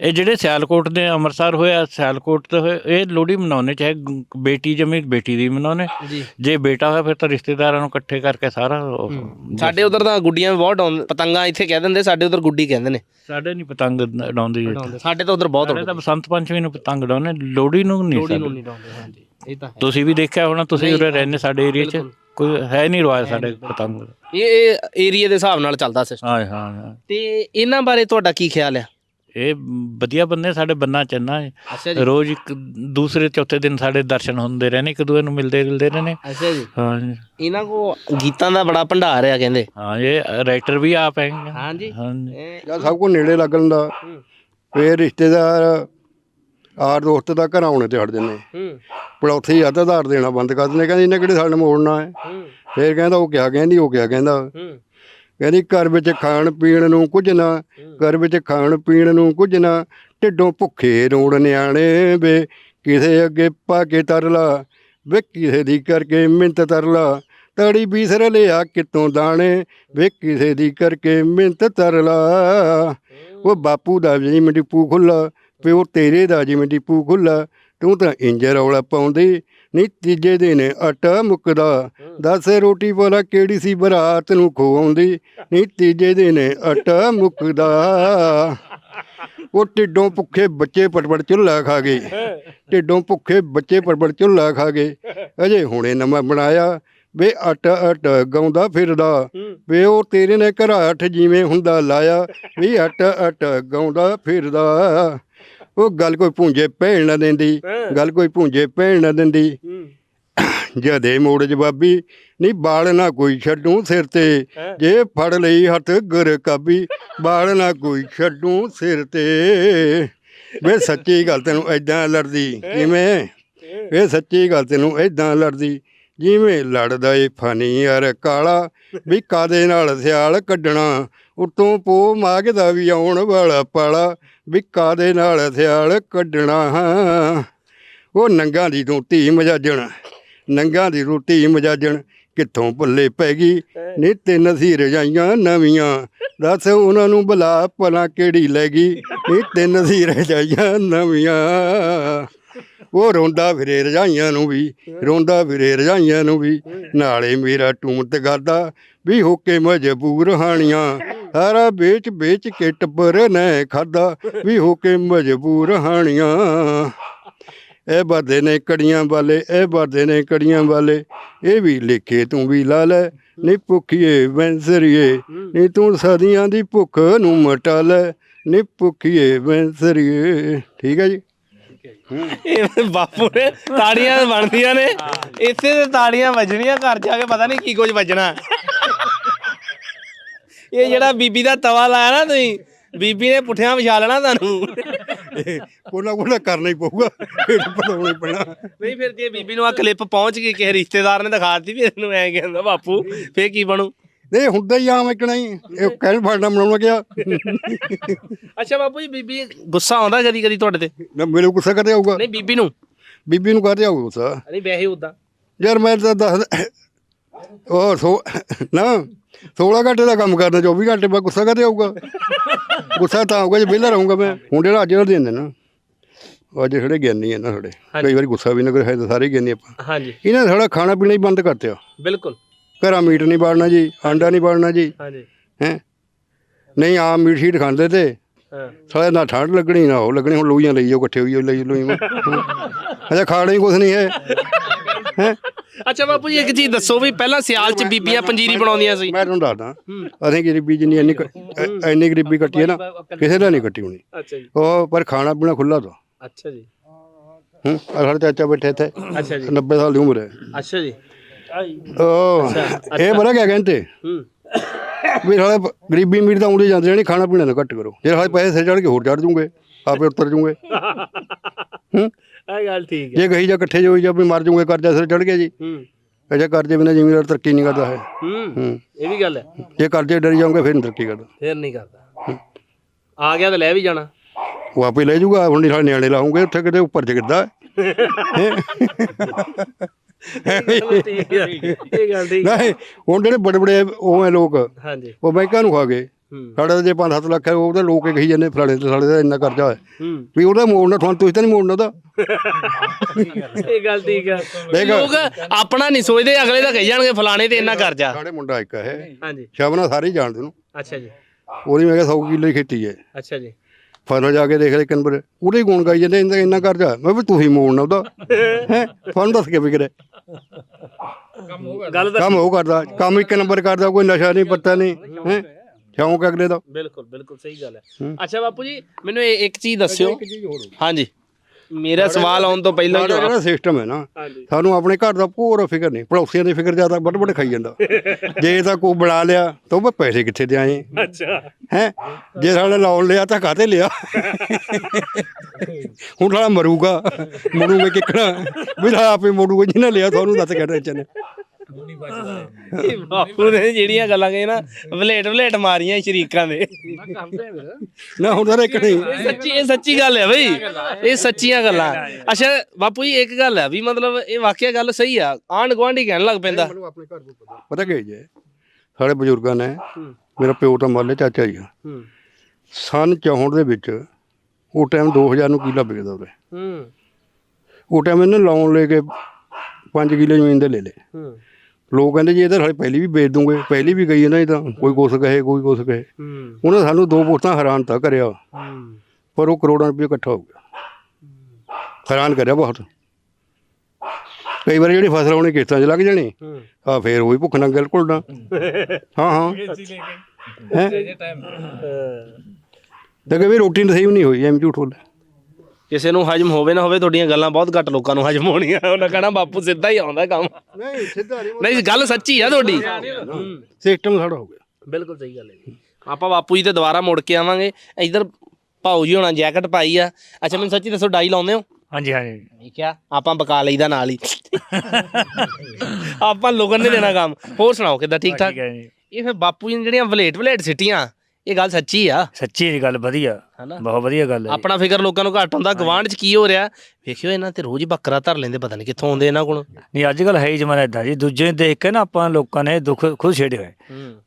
ਇਹ ਜਿਹੜੇ ਸਿਆਲਕੋਟ ਦੇ ਅੰਮ੍ਰਿਤਸਰ ਹੋਇਆ ਸਿਆਲਕੋਟ ਤੇ ਹੋਏ ਇਹ ਲੋਹੜੀ ਮਨਾਉਣੇ ਚਾਹੇ ਬੇਟੀ ਜਮੀ ਬੇਟੀ ਦੀ ਮਨਾਉਣੇ ਜੀ। ਬੇਟਾ ਹੋਇਆ ਫਿਰ ਤਾਂ ਰਿਸ਼ਤੇਦਾਰਾਂ ਨੂੰ ਇਕੱਠੇ ਕਰਕੇ ਸਾਰਾ ਸਾਡੇ ਉਧਰ ਤਾਂ ਗੁੱਡੀਆਂ ਬਹੁਤ ਡਾਉਂਦੇ ਪਤੰਗਾਂ ਇੱਥੇ ਕਹਿ ਦਿੰਦੇ ਸਾਡੇ ਉਧਰ ਗੁੱਡੀ ਕਹਿੰਦੇ ਨੇ। ਸਾਡੇ ਨਹੀਂ ਪਤੰਗ ਇੱਥੇ। ਸਾਡੇ ਤਾਂ ਉਧਰ ਬਹੁਤ ਸਾਡੇ ਤਾਂ ਬਸੰਤ ਪੰਚਮੀ ਨੂੰ ਪਤੰਗ ਉਡਾਉਂਦੇ ਲੋਹੜੀ ਨੂੰ ਨਹੀਂ ਲੋਹੜੀ ਨੂੰ ਨਹੀਂ ਡਾਉਂਦੇ ਹਾਂਜੀ। ਇਹ ਤਾਂ ਹੈ। ਤੁਸੀਂ ਵੀ ਦੇਖਿਆ ਹੋਣਾ ਤੁਸੀਂ ਉਰੇ ਰਹਿੰਦੇ ਸਾਡੇ ਏਰੀਆ 'ਚ ਕੋਈ ਹੈ ਨਹੀਂ ਰਿਵਾਜ ਸਾਡੇ ਪਤੰਗ। ਇਹ ਏਰੀਆ ਦੇ ਹਿਸਾਬ ਨਾਲ ਚੱਲਦਾ ਸਿਸਟਮ। ਹਾਂ ਹਾਂ ਹਾਂ। ਤੇ ਇਹਨਾਂ ਬਾਰੇ ਤੁਹਾਡਾ ਕੀ ਖਿਆਲ ਆ? ਇਹ ਵਧੀਆ ਬੰਦੇ ਸਾਡੇ ਬੰਨਾ ਚੰਨਾ ਹੈ। ਰੋਜ਼ ਇੱਕ ਦੂਸਰੇ ਚੌਥੇ ਦਿਨ ਸਾਡੇ ਦਰਸ਼ਨ ਹੁੰਦੇ ਰਹਿਣੇ ਇੱਕ ਦੂਏ ਨੂੰ ਮਿਲਦੇ ਗਿਲਦੇ ਰਹਿਣੇ ਅੱਛਾ ਜੀ। ਹਾਂ ਜੀ। ਇਹਨਾਂ ਕੋ ਗੀਤਾਂ ਦਾ ਬੜਾ ਭੰਡਾਰ ਆ ਕਹਿੰਦੇ। ਹਾਂ ਇਹ ਰਾਈਟਰ ਵੀ ਆਪ ਹੈ ਹਾਂ ਜੀ। ਜਾਂ ਸਭ ਕੋ ਨੇੜੇ ਲੱਗਣ ਦਾ। ਫੇਰ ਰਿਸ਼ਤੇਦਾਰ ਆਰ ਦੋਸਤ ਦਾ ਘਰ ਆਉਣੇ ਤੇ ਹਟ ਜੰਨੇ ਹੂੰ। ਪੜੌਥੇ ਹੀ ਅੱਧ ਆਧਾਰ ਦੇਣਾ ਬੰਦ ਕਰ ਦਿੰਦੇ ਕਹਿੰਦੇ ਇਹਨੇ ਕਿਹੜੇ ਸਾਡੇ ਮੋੜਨਾ ਹੈ। ਹੂੰ। ਫੇਰ ਕਹਿੰਦਾ ਉਹ ਕਿਆ ਕਹਿੰਦੀ ਉਹ ਕਿਆ ਕਹਿੰਦਾ। ਹੂੰ। ਕਹਿੰਦੀ ਘਰ ਵਿੱਚ ਖਾਣ ਪੀਣ ਨੂੰ ਕੁਝ ਨਾ ਘਰ ਵਿੱਚ ਖਾਣ ਪੀਣ ਨੂੰ ਕੁਝ ਨਾ ਢਿੱਡੋਂ ਭੁੱਖੇ ਰੋੜ ਨਿਆਣੇ ਵੇ ਕਿਸੇ ਅੱਗੇ ਪਾ ਕੇ ਤਰਲਾ ਵੇ ਕਿਸੇ ਦੀ ਕਰਕੇ ਮਿੰਤ ਤਰਲਾ ਤੜੀ ਬੀਸਰ ਲਿਆ ਕਿਤੋਂ ਦਾਣੇ ਵੇ ਕਿਸੇ ਦੀ ਕਰਕੇ ਮਿੰਤ ਤਰਲਾ ਉਹ ਬਾਪੂ ਦਾ ਜੀ ਮੇਰੀ ਪੂ ਖੁੱਲਾ ਪਿਓ ਤੇਰੇ ਦਾ ਜੀ ਮੇਰੀ ਪੂ ਖੁੱਲਾ ਤੂੰ ਤਾਂ ਇੰਜ ਰੌਲਾ ਪਾਉਂਦੀ ਨਹੀਂ ਤੀਜੇ ਦਿਨ ਆਟਾ ਮੁੱਕਦਾ। ਦੱਸ ਰੋਟੀ ਵਾਲਾ ਕਿਹੜੀ ਸੀ ਬਰਾਤ ਨੂੰ ਖਵਾਉਂਦੀ? ਨਹੀਂ ਤੀਜੇ ਦਿਨ ਆਟਾ ਮੁੱਕਦਾ। ਉਹ ਢਿੱਡੋਂ ਭੁੱਖੇ ਬੱਚੇ ਪਟਪਟ ਚੁੱਲ੍ਹਾ ਖਾ ਗਏ। ਢਿੱਡੋਂ ਭੁੱਖੇ ਬੱਚੇ ਪਟਪਟ ਚੁੱਲ੍ਹਾ ਖਾ ਗਏ। ਅਜੇ ਹੁਣੇ ਨਵਾਂ ਬਣਾਇਆ। ਵੇ ਅਟ ਅਟ ਗਾਉਂਦਾ ਫਿਰਦਾ। ਵੇ ਉਹ ਤੇਰੇ ਨੇ ਘਰਾਟ ਜਿਵੇਂ ਹੁੰਦਾ ਲਾਇਆ। ਵੀ ਅਟ ਅਟ ਗਾਉਂਦਾ ਫਿਰਦਾ। ਉਹ ਗੱਲ ਕੋਈ ਭੁੰਜੇ ਭੇਣ ਨਾ ਦਿੰਦੀ ਗੱਲ ਕੋਈ ਭੁੰਜੇ ਭੇਣ ਨਾ ਦਿੰਦੀ। ਜਦੇ ਮੋੜ ਜਵਾਬੀ ਨਹੀਂ ਬਾਲ ਨਾ ਕੋਈ ਛੱਡੂ ਸਿਰ ਤੇ। ਜੇ ਫੜ ਲਈ ਹੱਥ ਗੁਰ ਕਾਬੀ ਬਾਲ ਨਾ ਕੋਈ ਛੱਡੂ ਸਿਰ ਤੇ। ਵੇ ਸੱਚੀ ਗੱਲ ਤੈਨੂੰ ਐਦਾਂ ਲੜਦੀ ਕਿਵੇਂ? ਇਹ ਸੱਚੀ ਗੱਲ ਤੈਨੂੰ ਐਦਾਂ ਲੜਦੀ ਜਿਵੇਂ ਲੜਦਾ ਏ ਫਨੀ ਯਾਰ ਕਾਲਾ। ਵੀ ਕਾਦੇ ਨਾਲ ਸਿਆਲ ਕੱਢਣਾ ਉਤੋਂ ਪੋ ਮਾਗਦਾ ਵੀ ਆਉਣ ਵਾਲਾ ਪਾਲਾ। ਵੀ ਕਾਦੇ ਨਾਲ ਸਿਆਲ ਕੱਢਣਾ ਉਹ ਨੰਗਾ ਦੀ ਰੋਟੀ ਮਜਾਜਣ, ਨੰਗਾ ਦੀ ਰੋਟੀ ਮਜਾਜਣ, ਕਿੱਥੋਂ ਭੁੱਲੇ ਪੈ ਗਈ? ਨੀ ਤਿੰਨ ਸੀ ਰਜਾਈਆਂ ਨਵੀਆਂ, ਦੱਸ ਉਹਨਾਂ ਨੂੰ ਬੁਲਾ ਭਲਾ ਕਿਹੜੀ ਲੈ ਗਈ? ਨੀ ਤਿੰਨ ਸੀ ਰਜਾਈਆਂ ਨਵੀਆਂ। ਉਹ ਰੋਂਦਾ ਫਿਰੇ ਰਜਾਈਆਂ ਨੂੰ ਵੀ, ਰੋਂਦਾ ਫਿਰੇ ਰਜਾਈਆਂ ਨੂੰ ਵੀ, ਨਾਲੇ ਮੇਰਾ ਟੂਮਤ ਕਰਦਾ ਵੀ ਹੋ ਕੇ ਮਜਬੂਰ ਹਾਣੀਆਂ। ਸਾਰਾ ਵੇਚ ਵੇਚ ਕੇ ਟੱਬਰ ਨੇ ਖਾਦਾ ਵੀ ਹੋ ਕੇ ਮਜਬੂਰ ਹਾਣੀਆਂ। ਇਹ ਬਾਦੇ ਨੇ ਕੜੀਆਂ ਵਾਲੇ, ਇਹ ਬਾਦੇ ਨੇ ਕੜੀਆਂ ਵਾਲੇ। ਇਹ ਵੀ ਲਿਖੇ ਤੂੰ ਵੀ ਲਾ ਲੈ ਨੀ ਭੁੱਖੀਏ ਵੈਂਸਰੀਏ। ਨੀ ਤੂੰ ਸਦੀਆਂ ਦੀ ਭੁੱਖ ਨੂੰ ਮਟਾ ਲੈ ਨੀ ਭੁੱਖੀਏ ਵੈਂਸਰੀਏ। ਠੀਕ ਹੈ ਜੀ? ਇਹ ਬਾਪੂ ਨੇ ਤਾੜੀਆਂ ਬਣਦੀਆਂ ਨੇ। ਇੱਥੇ ਤੇ ਤਾੜੀਆਂ ਵੱਜਣੀਆਂ, ਘਰ ਜਾ ਕੇ ਪਤਾ ਨਹੀਂ ਕੀ ਕੁਝ ਵੱਜਣਾ। ਇਹ ਜਿਹੜਾ ਬੀਬੀ ਦਾ ਤਵਾ ਲਾਇਆ ਨਾ ਤੁਸੀਂ ਬੀਬੀ ਨੇ ਪੁੱਠਿਆਂ ਵਿਛਾ ਲੈਣਾ ਤੁਹਾਨੂੰ। ਕੋਲਾ ਕੋਲਾ ਕਰਨਾ ਹੀ ਪਊਗਾ ਫਿਰ ਪਤਾਉਣਾ ਹੀ ਪੈਣਾ। ਨਹੀਂ ਫਿਰ ਜੇ ਬੀਬੀ ਨੂੰ ਆ ਕਲਿੱਪ ਪਹੁੰਚ ਗਈ ਕਿਸੇ ਰਿਸ਼ਤੇਦਾਰ ਨੇ ਦਿਖਾ ਦਿੱਤੀ ਵੀ ਇਹਨੂੰ ਐ ਕਹਿੰਦਾ ਬਾਪੂ ਫੇਰ ਕੀ ਬਣੂ? ਨਹੀਂ ਹੁੰਦਾ ਹੀ ਆਮ ਇਕਣਾ ਹੀ ਇਹ ਕਹਿਣ ਫੜਨਾ ਬਣਾਉਣਾ ਗਿਆ ਅੱਛਾ ਬਾਪੂ ਜੀ ਬੀਬੀ ਗੁੱਸਾ ਆਉਂਦਾ ਕਦੀ ਕਦੀ ਤੁਹਾਡੇ ਤੇ? ਨਾ ਮੇਰੇ ਗੁੱਸਾ ਕਰਦੇ ਆਊਗਾ? ਨਹੀਂ ਬੀਬੀ ਨੂੰ? ਬੀਬੀ ਨੂੰ ਕਰਦੇ ਆਊਗਾ ਗੁੱਸਾ? ਨਹੀਂ ਵੈਸੇ ਉਦਾਂ ਯਾਰ ਮੈਂ ਤਾਂ ਦੱਸ ਉਹ ਸੋ ਨਾ 16 ਘੰਟੇ ਦਾ ਕੰਮ ਕਰਨਾ 24 ਘੰਟੇ ਬਾਅਦ ਗੁੱਸਾ ਕਦੇ ਆਊਗਾ? ਗੁੱਸਾ ਤਾਂ ਆਊਗਾ ਜੇ ਵਿਹਲਾ ਰਹੂੰਗਾ ਮੈਂ। ਹੁਣ ਜਿਹੜਾ ਅੱਜ ਦਾ ਦਿਨ ਹੈ ਨਾ ਉਹ ਅੱਜ ਥੋੜੇ ਗਿਆਨੀ ਹੈ ਨਾ ਥੋੜੇ ਕਈ ਵਾਰੀ ਗੁੱਸਾ ਵੀ ਨਾ ਕਰੇ ਹੈ ਤਾਂ ਸਾਰੇ ਗਿਆਨੀ ਆਪਾਂ। ਹਾਂਜੀ। ਇਹਨਾਂ ਨੇ ਥੋੜਾ ਖਾਣਾ ਪੀਣਾ ਹੀ ਬੰਦ ਕਰਤਿਆ ਬਿਲਕੁਲ। ਘਰਾਂ ਮੀਟ ਨਹੀਂ ਬਾੜਨਾ ਜੀ ਆਂਡਾ ਨਹੀਂ ਬਾੜਨਾ ਜੀ। ਹਾਂਜੀ। ਹੈ? ਨਹੀਂ ਆਮ ਮੀਟ ਸ਼ੀਟ ਖਾਂਦੇ ਤੇ। ਹਾਂ। ਸਾਲੇ ਨਾ ਠੰਡ ਲੱਗਣੀ ਨਾ ਉਹ ਲੱਗਣੀ ਹੁਣ ਲੋਈਆਂ ਲਈ ਜਾਓ ਇਕੱਠੇ ਹੋਈ ਜਾਓ, ਲਈ ਲੋਈਆਂ ਅਜਾ ਖਾਣਾ ਹੀ ਕੁਛ ਨਹੀਂ ਹੈ। ਹੈ? ਅੱਛਾ ਬਾਪੂ ਜੀ ਇੱਕ ਚੀਜ਼ ਦੱਸੋ ਵੀ ਪਹਿਲਾਂ ਸਿਆਲ ਚ ਬੀਬੀਆਂ ਪੰਜੀਰੀ ਬਣਾਉਂਦੀਆਂ ਸੀ। ਮੈਂ ਤੁਹਾਨੂੰ ਦੱਸਦਾ ਅਸੀਂ ਗਰੀਬੀ ਜਿੰਨੀ ਇੰਨੀ ਕ- ਐ- ਗਰੀਬੀ ਕੱਟੀ ਹੈ ਨਾ ਕਿਸੇ ਦਾ ਨਹੀਂ ਕੱਟੀ ਹੋਣੀ। ਅੱਛਾ ਜੀ। ਉਹ ਪਰ ਖਾਣਾ ਪੀਣਾ ਖੁੱਲਾ ਤਾਂ। ਅੱਛਾ ਜੀ। ਹੂੰ ਸਾਡੇ ਚਾਚਾ ਬੈਠੇ ਇੱਥੇ ਅੱਛਾ ਜੀ। 90 ਸਾਲ ਦੀ ਉਮਰ ਹੈ। ਅੱਛਾ ਜੀ। ਉਹ ਇਹ ਬੜਾ ਕਿਆ ਕਹਿੰਦੇ? ਹੂੰ। ਵੀ ਪ- ਗਰੀਬੀ ਮੀਰ ਤਾਂ ਆਉਂਦੇ ਜਾਂਦੇ ਨੇ ਖਾਣਾ ਪੀਣਾ ਨਾ ਘੱਟ ਕਰੋ। ਜੇ ਸਾਲੇ ਪੈਸੇ ਸਿਰ ਚੜ ਕੇ ਹੋਰ ਚੜ ਜੂਗੇ ਆਪੇ ਉੱਤਰ ਜੂਗੇ। ਹੂੰ। ਇਹ ਗੱਲ ਠੀਕ ਹੈ। ਜੇ ਕਹੀ ਜਾ ਇਕੱਠੇ ਜੋ ਹੋਈ ਜਾ ਵੀ ਮਰ ਜੂਗੇ ਕਰਜ਼ਾ ਸਿਰ ਚੜ ਗਿਆ ਜੀ। ਹੂੰ। ਅਜਾ ਕਰਜ਼ੇ ਬਿਨਾਂ ਜ਼ਿਮੀਦਾਰ ਤਰੱਕੀ ਨਹੀਂ ਕਰਦਾ ਹੈ ਹੂੰ ਹੂੰ। ਇਹ ਵੀ ਗੱਲ ਹੈ। ਜੇ ਕਰਜ਼ੇ ਡਰੀ ਜਾਓਗੇ ਫਿਰ ਨਹੀਂ ਤਰੱਕੀ ਕਰਦਾ। ਫੇਰ ਨਹੀਂ ਕਰਦਾ। ਆ ਗਿਆ ਤਾਂ ਲੈ ਵੀ ਜਾਣਾ। ਉਹ ਆਪੇ ਲੈ ਜੂਗਾ ਹੁਣ ਨਹੀਂ ਸਾਲੇ ਨਿਆਣੇ ਲਾਉਂਗੇ ਉੱਥੇ ਕਿਤੇ ਉੱਪਰ ਚ ਕਿੱਦਾਂ ਠੀਕ ਹੈ ਇਹ ਗੱਲ ਠੀਕ ਨਹੀਂ ਹੁਣ ਜਿਹੜੇ ਬੜੇ ਬੜੇ ਉਹ ਹੈ ਲੋਕ ਹਾਂਜੀ। ਉਹ ਬੈਂਕਾਂ ਨੂੰ ਖਾ ਗਏ। ਹੂੰ ਸਾਡਾ ਜੇ 5-7 ਲੱਖ ਹੈ ਉਹਦੇ ਲੋਕ ਕਹੀ ਜਾਂਦੇ ਫਲਾਣੇ ਤੇ ਸਾਡੇ ਦਾ ਇੰਨਾ ਕਰਜ਼ਾ ਹੈ। ਵੀ ਉਹਦਾ ਮੋੜਨਾ ਤੁਹਾਨੂੰ ਤੁਸੀਂ ਤਾਂ ਨਹੀਂ ਮੋੜਨਾ ਉਹਦਾ। ਇਹ ਗੱਲ ਠੀਕ ਹੈ ਦੇਖ। ਲੋਕ ਆਪਣਾ ਨਹੀਂ ਸੋਚਦੇ ਅਗਲੇ ਦਾ ਕਹੀ ਜਾਣਗੇ ਫਲਾਣੇ ਤੇ ਇੰਨਾ ਕਰਜ਼ਾ। ਸਾਡੇ ਮੁੰਡਾ ਇੱਕ ਹੈ। ਹਾਂਜੀ। ਸ਼ਬਨਾ ਸਾਰੇ ਹੀ ਜਾਣਦੇ ਨੂੰ ਅੱਛਾ ਜੀ। ਉਹਦੀ ਮੈਂ ਕਿਹਾ 100 ਕਿੱਲੇ ਦੀ ਖੇਤੀ ਹੈ। ਅੱਛਾ ਜੀ। ਫਸਲ ਜਾ ਕੇ ਦੇਖ ਲੈ ਕਨਵਰ ਉਹਦੇ ਹੀ ਗੁਣ ਗਾਈ ਜਾਂਦੇ ਇੰਨਾ ਇੰਨਾ ਕਰਜ਼ਾ ਮੈਂ ਵੀ ਤੁਸੀਂ ਮੋੜਨਾ ਉਹਦਾ। ਹੈ? ਤੁਹਾਨੂੰ ਦੱਸ ਕੇ ਵਿਕਰੇ ਗੱਲ ਤਾਂ ਕੰਮ ਉਹ ਕਰਦਾ ਕੰਮ ਇੱਕ ਨੰਬਰ ਕਰਦਾ ਕੋਈ ਨਸ਼ਾ ਨਹੀਂ ਪੱਤਾ ਨਹੀਂ ਹੈ? ਸ਼ੌਂਕ ਹੈ ਅਗਲੇ ਦਾ? ਬਿਲਕੁਲ ਬਿਲਕੁਲ ਸਹੀ ਗੱਲ ਹੈ। ਅੱਛਾ ਬਾਪੂ ਜੀ ਮੈਨੂੰ ਇਹ ਇੱਕ ਚੀਜ਼ ਦੱਸਿਓ। ਹਾਂਜੀ। ਮੇਰਾ ਸਵਾਲ ਆਉਣ ਤੋਂ ਪਹਿਲਾਂ ਹੀ ਜਿਹੜਾ ਸਿਸਟਮ ਹੈ ਨਾ। ਸਾਨੂੰ ਆਪਣੇ ਘਰ ਦਾ ਪੂਰਾ ਫਿਕਰ ਨਹੀਂ। ਪੜੋਸੀਆਂ ਦੀ ਫਿਕਰ ਜ਼ਿਆਦਾ ਵੱਡ ਵੱਡ ਖਾਈ ਜਾਂਦਾ। ਜੇ ਤਾਂ ਕੋਈ ਬਣਾ ਲਿਆ ਤਾਂ ਉਹ ਪੈਸੇ ਕਿੱਥੇ ਦੇ ਆਏ ਅੱਛਾ। ਹੈ? ਜੇ ਸਾਡਾ ਲੋਨ ਲਿਆ ਤਾਂ ਕਾਤੇ ਲਿਆ? ਹੁਣ ਸਾਡਾ ਮਰੂਗਾ। ਮਰੂਗੇ ਕਿੱਕਣਾ? ਵੀ ਆਪੇ ਮਰੂਗਾ ਜਿਹਨੇ ਲਿਆ ਤੁਹਾਨੂੰ ਦੱਸ ਕੇ ਟੈਨਸ਼ਨ ਇਹ ਬਾਪੂ ਨੇ ਜਿਹੜੀਆਂ ਗੱਲਾਂ ਕਹੇ ਨਾ ਵਲੇਟ ਵਲੇਟ ਮਾਰੀਆਂ ਸ਼ਰੀਕਾਂ ਦੇ। ਨਾ ਹੁਣ ਤਾਂ ਇੱਕ ਨਹੀਂ ਇਹ ਸੱਚੀ ਇਹ ਸੱਚੀ ਗੱਲ ਹੈ ਬਈ। ਇਹ ਸੱਚੀਆਂ ਗੱਲਾਂ। ਅੱਛਾ ਬਾਪੂ ਜੀ ਇੱਕ ਗੱਲ ਹੈ ਵੀ ਮਤਲਬ ਇਹ ਵਾਕਿਆ ਗੱਲ ਸਹੀ ਆ। ਆਂਢ ਗੁਆਂਢੀ ਕਹਿਣ ਲੱਗ ਪੈਂਦਾ। ਪਤਾ। ਕੀ ਜੇ? ਸਾਡੇ ਬਜ਼ੁਰਗਾਂ ਨੇ ਮੇਰਾ ਪਿਓ ਤਾਂ ਮੱਲੇ ਚਾਚਾ ਜੀ ਆ। ਹੂੰ। ਸਨ 64 ਦੇ ਵਿੱਚ ਉਹ ਟਾਈਮ 2000 ਨੂੰ ਕਿੱਲਾ ਵਿਕਦਾ ਉਰੇ। ਹੂੰ। ਉਹ ਟਾਈਮ ਇਹਨੇ ਲੋਨ ਲੈ ਕੇ 5 ਕਿੱਲੇ ਜ਼ਮੀਨ ਦੇ ਲੈ ਲਏ। ਹੂੰ। ਲੋਕ ਕਹਿੰਦੇ ਜੀ ਇਹ ਤਾਂ ਸਾਡੀ ਪਹਿਲੀ ਵੀ ਵੇਚ ਦੂੰਗੇ ਪਹਿਲੀ ਵੀ ਗਈ ਇਹਨਾਂ ਦੀ ਤਾਂ ਕੋਈ ਕੁਛ ਕਹੇ ਕੋਈ ਕੁਛ ਕਹੇ। ਹੂੰ। ਉਹਨੇ ਸਾਨੂੰ ਦੋ ਪੋਸਤਾਂ ਹੈਰਾਨ ਤਾਂ ਕਰਿਆ। ਹੂੰ। ਪਰ ਉਹ ਕਰੋੜਾਂ ਰੁਪਏ ਇਕੱਠਾ ਹੋ ਗਿਆ। ਹੈਰਾਨ ਕਰਿਆ ਬਹੁਤ। ਕਈ ਵਾਰੀ ਜਿਹੜੀ ਫਸਲ ਉਹਨੇ ਕਿਸ਼ਤਾਂ 'ਚ ਲੱਗ ਜਾਣੀ ਹੂੰ। ਆ ਫੇਰ ਉਹੀ ਭੁੱਖ ਨੰਗਲ ਘੁਲਣਾ ਹਾਂ। ਹਾਂ ਹੈਂ? ਤੇ ਵਾਰੀ ਰੋਟੀ ਨਸੀਬ ਨਹੀਂ ਹੋਈ ਐਵੇਂ ਝੂਠ ਬੋਲੇ ਕਿਸੇ ਨੂੰ ਹਜਮ ਹੋਵੇ ਨਾ ਹੋਵੇ ਤੁਹਾਡੀਆਂ ਗੱਲਾਂ ਬਹੁਤ ਘੱਟ ਲੋਕਾਂ ਨੂੰ ਹਜਮ ਹੋਣੀਆਂ। ਉਹਨਾਂ ਕਹਣਾ ਬਾਪੂ ਸਿੱਧਾ ਹੀ ਆਉਂਦਾ ਕੰਮ। ਨਹੀਂ ਸਿੱਧਾ ਨਹੀਂ। ਨਹੀਂ ਗੱਲ ਸੱਚੀ ਆ ਤੁਹਾਡੀ। ਸਿਸਟਮ ਸਾਡਾ ਹੋ ਗਿਆ। ਬਿਲਕੁਲ ਸਹੀ ਗੱਲ ਹੈ ਜੀ। ਆਪਾਂ ਬਾਪੂ ਜੀ ਤੇ ਦੁਬਾਰਾ ਮੁੜ ਕੇ ਆਵਾਂਗੇ। ਇੱਧਰ ਭਾਊ ਜੀ ਹੋਣਾ ਜੈਕਟ ਪਾਈ ਆ। ਅੱਛਾ ਮੈਨੂੰ ਸੱਚੀ ਦੱਸੋ ਡਾਈ ਲਾਉਂਦੇ ਹੋ? ਹਾਂਜੀ ਹਾਂਜੀ। ਠੀਕ ਆ ਆਪਾਂ ਬਕਾ ਲਈਦਾ ਨਾਲ ਹੀ। ਆਪਾਂ ਲੋਕਾਂ ਨੇ ਦੇਣਾ ਕੰਮ। ਹੋਰ ਸੁਣਾਓ ਕਿੱਦਾਂ? ਠੀਕ ਠਾਕ ਠੀਕ ਹੈ ਜੀ। ਇਹ ਫਿਰ ਬਾਪੂ ਜੀ ਨੇ ਜਿਹੜੀਆਂ ਵਲੇਟ ਵਲੇਟ ਸਿੱਟੀਆਂ। ਇਹ ਗੱਲ ਸੱਚੀ ਆ। ਸੱਚੀ ਜੀ ਗੱਲ ਵਧੀਆ। ਹਨਾ? ਬਹੁਤ ਵਧੀਆ ਗੱਲ ਹੈ ਆਪਣਾ ਫਿਕਰ ਲੋਕਾਂ ਨੂੰ ਘੱਟ ਹੁੰਦਾ। ਗਵਾਂਢ 'ਚ ਕੀ ਹੋ ਰਿਹਾ? ਵੇਖਿਓ ਇਹਨਾਂ ਤੇ ਰੋਜ਼ ਹੀ ਬੱਕਰਾ ਧਰ ਲੈਂਦੇ ਪਤਾ ਨਹੀਂ ਕਿੱਥੋਂ ਆਉਂਦੇ ਇਹਨਾਂ ਕੋਲ। ਨਹੀਂ ਅੱਜ ਕੱਲ ਹੈ ਹੀ ਜਮਾਨਾ ਇਦਾਂ ਜੀ। ਦੂਜੇ ਨੂੰ ਦੇਖ ਕੇ ਨਾ ਆਪਾਂ ਲੋਕਾਂ ਨੇ ਦੁੱਖ ਖੁਦ ਛੇੜੇ ਹੋਏ।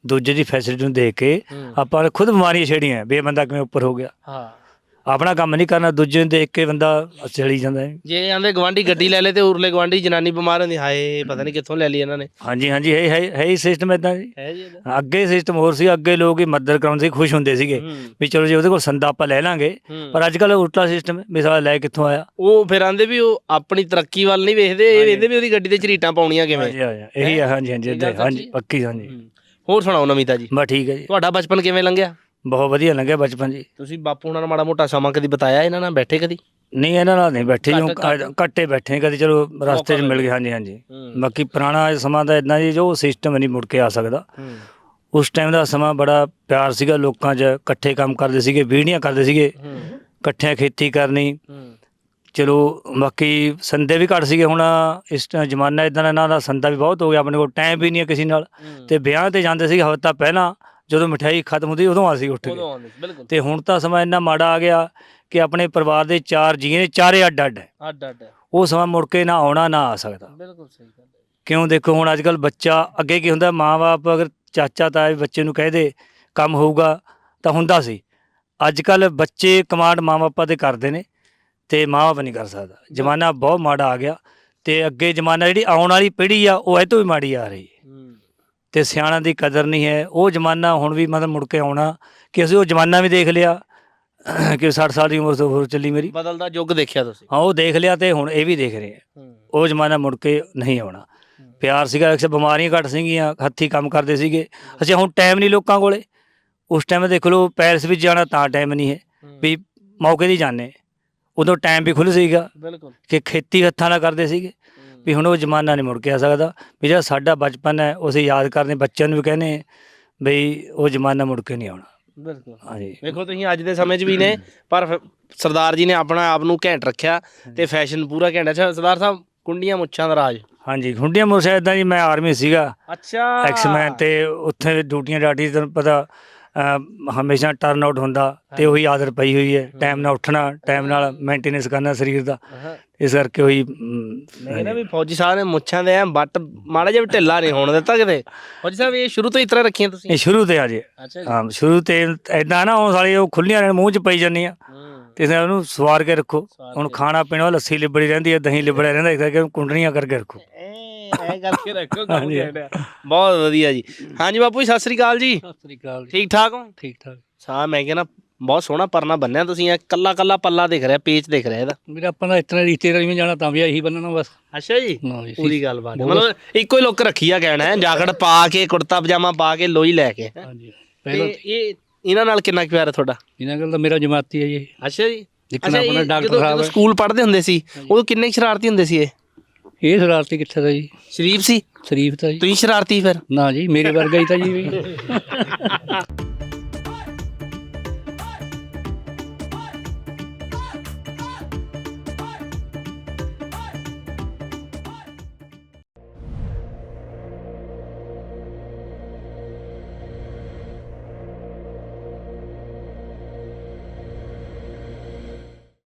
ਦੂਜੇ ਦੀ ਫੈਸਿਲਿਟੀ ਨੂੰ ਦੇਖ ਕੇ ਹੂੰ। ਆਪਾਂ ਨੇ ਖੁਦ ਬਿਮਾਰੀਆਂ ਛੇੜੀਆਂ। ਵੀ ਇਹ ਬੰਦਾ ਕਿਵੇਂ ਉੱਪਰ ਹੋ ਗਿਆ। ਹਾਂ। ਆਪਣਾ ਕੰਮ ਨਹੀਂ ਕਰਨਾ ਦੂਜੇ ਨੂੰ ਦੇਖ ਕੇ ਬੰਦਾ ਚਲੀ ਜਾਂਦਾ ਹੈ। ਜੇ ਆਂਦੇ ਗਵਾਂਢੀ ਗੱਡੀ ਲੈ ਲੇ ਤੇ ਉਰਲੇ ਗਵਾਂਢੀ ਜਨਾਨੀ ਬਿਮਾਰ ਹੁੰਦੀ ਹਾਏ ਪਤਾ ਨਹੀਂ ਕਿੱਥੋਂ ਲੈ ਲਈ ਇਹਨਾਂ ਨੇ। ਹਾਂਜੀ ਹਾਂਜੀ ਹੈ ਹੈ ਹੈ ਹੀ ਸਿਸਟਮ ਇਦਾਂ ਜੀ। ਹੈ ਜੀ ਅੱਗੇ ਸਿਸਟਮ ਹੋਰ ਸੀ ਅੱਗੇ ਲੋਕ ਹੀ ਮਦਦ ਕਰਾਉਂਦੇ ਸੀ ਖੁਸ਼ ਹੁੰਦੇ ਸੀਗੇ ਹੂੰ। ਵੀ ਚਲੋ ਜੀ ਉਹਦੇ ਕੋਲ ਸੰਦਾ ਆਪਾਂ ਲੈ ਲਾਂਗੇ ਹੂੰ। ਪਰ ਅੱਜ ਕੱਲ ਉਲਟਾ ਸਿਸਟਮ ਵੀ ਸਾਲਾ ਲੈ ਕਿੱਥੋਂ ਆਇਆ? ਉਹ ਫਿਰ ਆਂਦੇ ਵੀ ਉਹ ਆਪਣੀ ਤਰੱਕੀ ਵੱਲ ਨਹੀਂ ਵੇਖਦੇ ਇਹ ਵੇਖਦੇ ਵੀ ਉਹਦੀ ਗੱਡੀ ਤੇ ਝਰੀਟਾਂ ਪਾਉਣੀਆਂ ਕਿਵੇਂ। ਹਾਂਜੀ ਹਾਂਜੀ, ਇਹੀ ਹੈ? ਹਾਂਜੀ ਹਾਂਜੀ ਹੀ, ਹਾਂਜੀ ਪੱਕੀ ਹਾਂਜੀ। ਹੂੰ। ਹੋਰ ਸੁਣਾਓ ਨਮੀਤਾ ਜੀ? ਬਸ ਠੀਕ ਹੈ ਜੀ। ਤੁਹਾਡਾ ਬਚਪਨ ਕਿਵੇਂ ਲੰਘਿਆ? ਬਹੁਤ ਵਧੀਆ ਲੰਘਿਆ ਬਚਪਨ ਜੀ। ਤੁਸੀਂ ਬਾਪੂ ਉਹਨਾਂ ਨਾਲ ਮਾੜਾ ਮੋਟਾ ਸਮਾਂ ਕਦੀ ਬਤਾਇਆ ਇਹਨਾਂ ਨਾਲ ਬੈਠੇ ਕਦੀ? ਨਹੀਂ ਇਹਨਾਂ ਨਾਲ ਨਹੀਂ ਬੈਠੇ ਜੀ। ਕੱਟੇ ਬੈਠੇ ਕਦੇ ਚਲੋ ਰਸਤੇ 'ਚ ਮਿਲ ਗਏ ਹਾਂਜੀ ਹਾਂਜੀ। ਬਾਕੀ ਪੁਰਾਣਾ ਸਮਾਂ ਤਾਂ ਇਦਾਂ ਜੀ ਜੋ ਸਿਸਟਮ ਨਹੀਂ ਮੁੜ ਕੇ ਆ ਸਕਦਾ। ਉਸ ਟਾਈਮ ਦਾ ਸਮਾਂ ਬੜਾ ਪਿਆਰ ਸੀਗਾ ਲੋਕਾਂ 'ਚ ਇਕੱਠੇ ਕੰਮ ਕਰਦੇ ਸੀਗੇ ਵੀੜੀਆਂ ਕਰਦੇ ਸੀਗੇ। ਇਕੱਠਿਆਂ ਖੇਤੀ ਕਰਨੀ। ਚਲੋ ਬਾਕੀ ਸੰਦੇ ਵੀ ਘੱਟ ਸੀਗੇ ਹੁਣ ਇਸ ਜ਼ਮਾਨਾ ਇਦਾਂ ਦਾ ਇਹਨਾਂ ਦਾ ਸੰਦਾ ਵੀ ਬਹੁਤ ਹੋ ਗਿਆ ਆਪਣੇ ਕੋਲ ਟਾਈਮ ਵੀ ਨਹੀਂ ਹੈ ਕਿਸੇ ਨਾਲ। ਤੇ ਵਿਆਹ ਤੇ ਜਾਂਦੇ ਸੀ ਹਫ਼ਤਾ ਪਹਿਲਾਂ ਜਦੋਂ ਮਠਿਆਈ ਖਤਮ ਹੁੰਦੀ ਉਦੋਂ ਅਸੀਂ ਉੱਠ ਉਦੋਂ ਗਏ ਆਉਂਦੇ ਸੀ, ਬਿਲਕੁਲ। ਤੇ ਹੁਣ ਤਾਂ ਸਮਾਂ ਇੰਨਾ ਮਾੜਾ ਆ ਗਿਆ ਕਿ ਆਪਣੇ ਪਰਿਵਾਰ ਦੇ ਚਾਰ ਜੀਅ ਨੇ ਚਾਰੇ ਅੱਡ ਅੱਡ ਹੈ। ਅੱਡ ਅੱਡ ਉਹ ਸਮਾਂ ਮੁੜ ਕੇ ਨਾ ਆਉਣਾ ਨਾ ਆ ਸਕਦਾ। ਬਿਲਕੁਲ ਸਹੀ ਗੱਲ ਹੈ। ਕਿਉਂ ਦੇਖੋ ਹੁਣ ਅੱਜ ਕੱਲ ਬੱਚਾ ਅੱਗੇ ਕੀ ਹੁੰਦਾ ਮਾਂ-ਬਾਪ ਅਗਰ ਚਾਚਾ ਤਾਇਆ ਵੀ ਬੱਚੇ ਨੂੰ ਕਹਿ ਦੇ ਕੰਮ ਹੋਊਗਾ ਤਾਂ ਹੁੰਦਾ ਸੀ। ਅੱਜ ਕੱਲ ਬੱਚੇ ਕਮਾਂਡ ਮਾਂ ਬਾਪਾਂ ਦੇ ਕਰਦੇ ਨੇ ਤੇ ਮਾਂ ਬਾਪ ਨਹੀਂ ਕਰ ਸਕਦਾ। ਜ਼ਮਾਨਾ ਬਹੁਤ ਮਾੜਾ ਆ ਗਿਆ ਤੇ ਅੱਗੇ ਜ਼ਮਾਨਾ ਜਿਹੜੀ ਆਉਣ ਵਾਲੀ ਪੀੜ੍ਹੀ ਆ ਉਹ ਇਹ ਤੋਂ ਵੀ ਮਾੜੀ ਆ ਰਹੀ ਹੈ। ਤੇ ਸਿਆਣਾ ਦੀ ਕਦਰ ਨਹੀਂ ਹੈ। ਉਹ ਜ਼ਮਾਨਾ ਹੁਣ ਵੀ ਮਤਲਬ ਮੁੜ ਕੇ ਆਉਣਾ ਕਿ ਅਸੀਂ ਉਹ ਜ਼ਮਾਨਾ ਵੀ ਦੇਖ ਲਿਆ ਕਿ 60 ਸਾਲ ਦੀ ਉਮਰ ਤੋਂ ਹੋਰ ਚੱਲੀ ਮੇਰੀ। ਬਦਲਦਾ ਯੁੱਗ ਦੇਖਿਆ ਤੁਸੀਂ? ਹਾਂ ਉਹ ਦੇਖ ਲਿਆ ਤੇ ਹੁਣ ਇਹ ਵੀ ਦੇਖ ਰਹੇ ਆ। ਉਹ ਜ਼ਮਾਨਾ ਮੁੜ ਕੇ ਨਹੀਂ ਆਉਣਾ। ਪਿਆਰ ਸੀਗਾ ਅਕਸਰ ਬਿਮਾਰੀਆਂ ਘੱਟ ਸੀਗੀਆਂ ਹੱਥੀ ਕੰਮ ਕਰਦੇ ਸੀਗੇ। ਅੱਛਾ ਹੁਣ ਟਾਈਮ ਨਹੀਂ ਲੋਕਾਂ ਕੋਲੇ। ਉਸ ਟਾਈਮ ਦੇਖ ਲਓ ਪੈਰਿਸ ਵਿੱਚ ਜਾਣਾ ਤਾਂ ਟਾਈਮ ਨਹੀਂ ਹੈ। ਵੀ ਮੌਕੇ ਦੀ ਜਾਣੇ। ਉਦੋਂ ਟਾਈਮ ਵੀ ਖੁੱਲ੍ਹ ਸੀਗਾ ਬਿਲਕੁਲ। ਕਿ ਖੇਤੀ ਹੱਥਾਂ ਨਾਲ ਕਰਦੇ ਸੀਗੇ। ਵੀ ਹੁਣ ਉਹ ਜ਼ਮਾਨਾ ਨਹੀਂ ਮੁੜ ਕੇ ਆ ਸਕਦਾ। ਵੀ ਜਿਹੜਾ ਸਾਡਾ ਬਚਪਨ ਹੈ ਉਹ ਅਸੀਂ ਯਾਦ ਕਰਦੇ ਬੱਚਿਆਂ ਨੂੰ ਵੀ ਕਹਿੰਦੇ ਬਈ ਉਹ ਜ਼ਮਾਨਾ ਮੁੜ ਕੇ ਨਹੀਂ ਆਉਣਾ। ਬਿਲਕੁਲ। ਹਾਂਜੀ। ਵੇਖੋ ਤੁਸੀਂ ਅੱਜ ਦੇ ਸਮੇਂ 'ਚ ਵੀ ਨੇ ਪਰ ਸਰਦਾਰ ਜੀ ਨੇ ਆਪਣਾ ਆਪ ਨੂੰ ਘੈਂਟ ਰੱਖਿਆ ਤੇ ਫੈਸ਼ਨ ਪੂਰਾ ਘੈਂਟ ਅੱਛਾ ਸਰਦਾਰ ਸਾਹਿਬ ਕੁੰਡੀਆਂ ਮੁੱਛਾਂ ਦਾ ਰਾਜ। ਹਾਂਜੀ ਖੁੰਡੀਆਂ ਮੁਰਸ਼ਾ ਇਦਾਂ ਜੀ ਮੈਂ ਆਰਮੀ ਸੀਗਾ। ਅੱਛਾ। ਐਕਸਮੈਨ ਤੇ ਉੱਥੇ ਡਿਊਟੀਆਂ ਡਾਟੀ ਤੁਹਾਨੂੰ ਪਤਾ ਹਮੇਸ਼ਾ ਟਰਨ ਆਊਟ ਹੁੰਦਾ ਤੇ ਉਹੀ ਆਦਤ ਪਈ ਹੋਈ ਹੈ। ਟਾਈਮ ਨਾਲ ਉੱਠਣਾ ਟਾਈਮ ਨਾਲ ਮੇਨਟੇਨੈਂਸ ਕਰਨਾ ਸਰੀਰ ਦਾ। ਇਸ ਕਰਕੇ ਉਹੀ ਅਮ, ਮੈਂ ਨਾ ਵੀ ਫੌਜੀ ਸਾਹਿਬ ਨੇ ਮੁੱਛਾਂ ਦੇ ਐ ਬੱਟ ਮਾੜਾ ਜਿਹਾ ਢਿੱਲਾ ਨਹੀਂ ਹੋਣ ਦਿੱਤਾ ਕਿਤੇ। ਫੌਜੀ ਸਾਹਿਬ ਇਹ ਸ਼ੁਰੂ ਤੋਂ ਹੀ ਤਰ੍ਹਾਂ ਰੱਖੀਆਂ ਤੁਸੀਂ? ਇਹ ਸ਼ੁਰੂ ਤੇ ਆ ਜੇ। ਹਾਂ ਸ਼ੁਰੂ ਤੇ ਐਦਾਂ ਨਾ ਉਹ ਸਾਲੀ ਉਹ ਖੁੱਲੀਆਂ ਰਹਿਣ ਮੂੰਹ ਚ ਪਈ ਜਾਂਦੀਆਂ ਤੇ ਇਸ ਉਹਨੂੰ ਸਵਾਰ ਕੇ ਰੱਖੋ। ਹੁਣ ਖਾਣਾ ਪੀਣਾ ਲੱਸੀ ਲਿਬੜੀ ਰਹਿੰਦੀ ਹੈ ਦਹੀਂ ਲਿਬੜਿਆ ਰਹਿੰਦਾ ਇਸ ਕਰਕੇ ਕੁੰਡਲੀਆਂ ਕਰਕੇ ਰੱਖੋ। ਐ ਕਰਕੇ ਰੱਖੋ ਆ। ਬਹੁਤ ਵਧੀਆ ਜੀ। ਹਾਂਜੀ ਬਾਪੂ ਜੀ ਸਤਿ ਸ੍ਰੀ ਅਕਾਲ ਜੀ। ਸਤਿ ਸ੍ਰੀ ਅਕਾਲ ਜੀ। ਠੀਕ ਠਾਕ ਹੋ? ਠੀਕ ਠਾਕ। ਸਾਹ ਮੈਂ ਕਹਿੰਦਾ ਬਹੁਤ ਸੋਹਣਾ ਪਰਨਾ ਬੰਨਿਆ ਤੁਸੀਂ ਐ ਕੱਲਾ ਕੱਲਾ ਪੱਲਾ ਦਿਖ ਰਿਹਾ ਪੇਚ ਦਿਖ ਰਿਹਾ ਇਹਦਾ। ਵੀਰੇ ਆਪਾਂ ਦਾ ਇਤਨਾ ਰਿਸ਼ਤੇਦਾਰੀ ਵਿੱਚ ਜਾਣਾ ਤਾਂ ਵੀ ਇਹੀ ਬੰਨਣਾ ਬਸ। ਅੱਛਾ ਜੀ ਹਾਂ ਜੀ, ਪੂਰੀ ਗੱਲਬਾਤ। ਹੈ। ਮਤਲਬ ਇੱਕੋ ਹੀ ਲੁੱਕ ਰੱਖੀ ਆ ਕਹਿਣਾ ਹੈ ਜਾਕਟ ਪਾ ਕੇ ਕੁੜਤਾ ਪਜਾਮਾ ਪਾ ਕੇ ਲੋਈ ਲੈ ਕੇ। ਹੈਂ। ਹਾਂਜੀ ਤੇ ਪਹਿਲਾਂ ਇਹ ਇਹਨਾਂ ਨਾਲ ਕਿੰਨਾ ਕੁ ਪਿਆਰ ਹੈ ਤੁਹਾਡਾ? ਇਹਨਾਂ ਗੱਲ ਤਾਂ ਮੇਰਾ ਜਮਾਤੀ ਹੈ ਜੀ। ਅੱਛਾ ਜੀ। ਇੱਕ ਅੱਛਾ ਆਪਣਾ ਡਾਕਟਰ ਸਾਹਿਬ ਹੈ। ਸਕੂਲ ਪੜ੍ਹਦੇ ਹੁੰਦੇ ਸੀ ਉਦੋਂ ਕਿੰਨੇ ਕੁ ਸ਼ਰਾਰਤੀ ਹੁੰਦੇ ਸੀ ਇਹ? ਇਹ ਸ਼ਰਾਰਤੀ ਕਿੱਥੇ ਦਾ ਜੀ? ਸ਼ਰੀਫ ਸੀ? ਸ਼ਰੀਫ ਤਾਂ ਜੀ। ਤੁਸੀਂ ਸ਼ਰਾਰਤੀ ਫਿਰ? ਨਾ ਜੀ ਮੇਰੇ ਵਰਗਾ ਹੀ ਤਾਂ ਜੀ। ਵੀ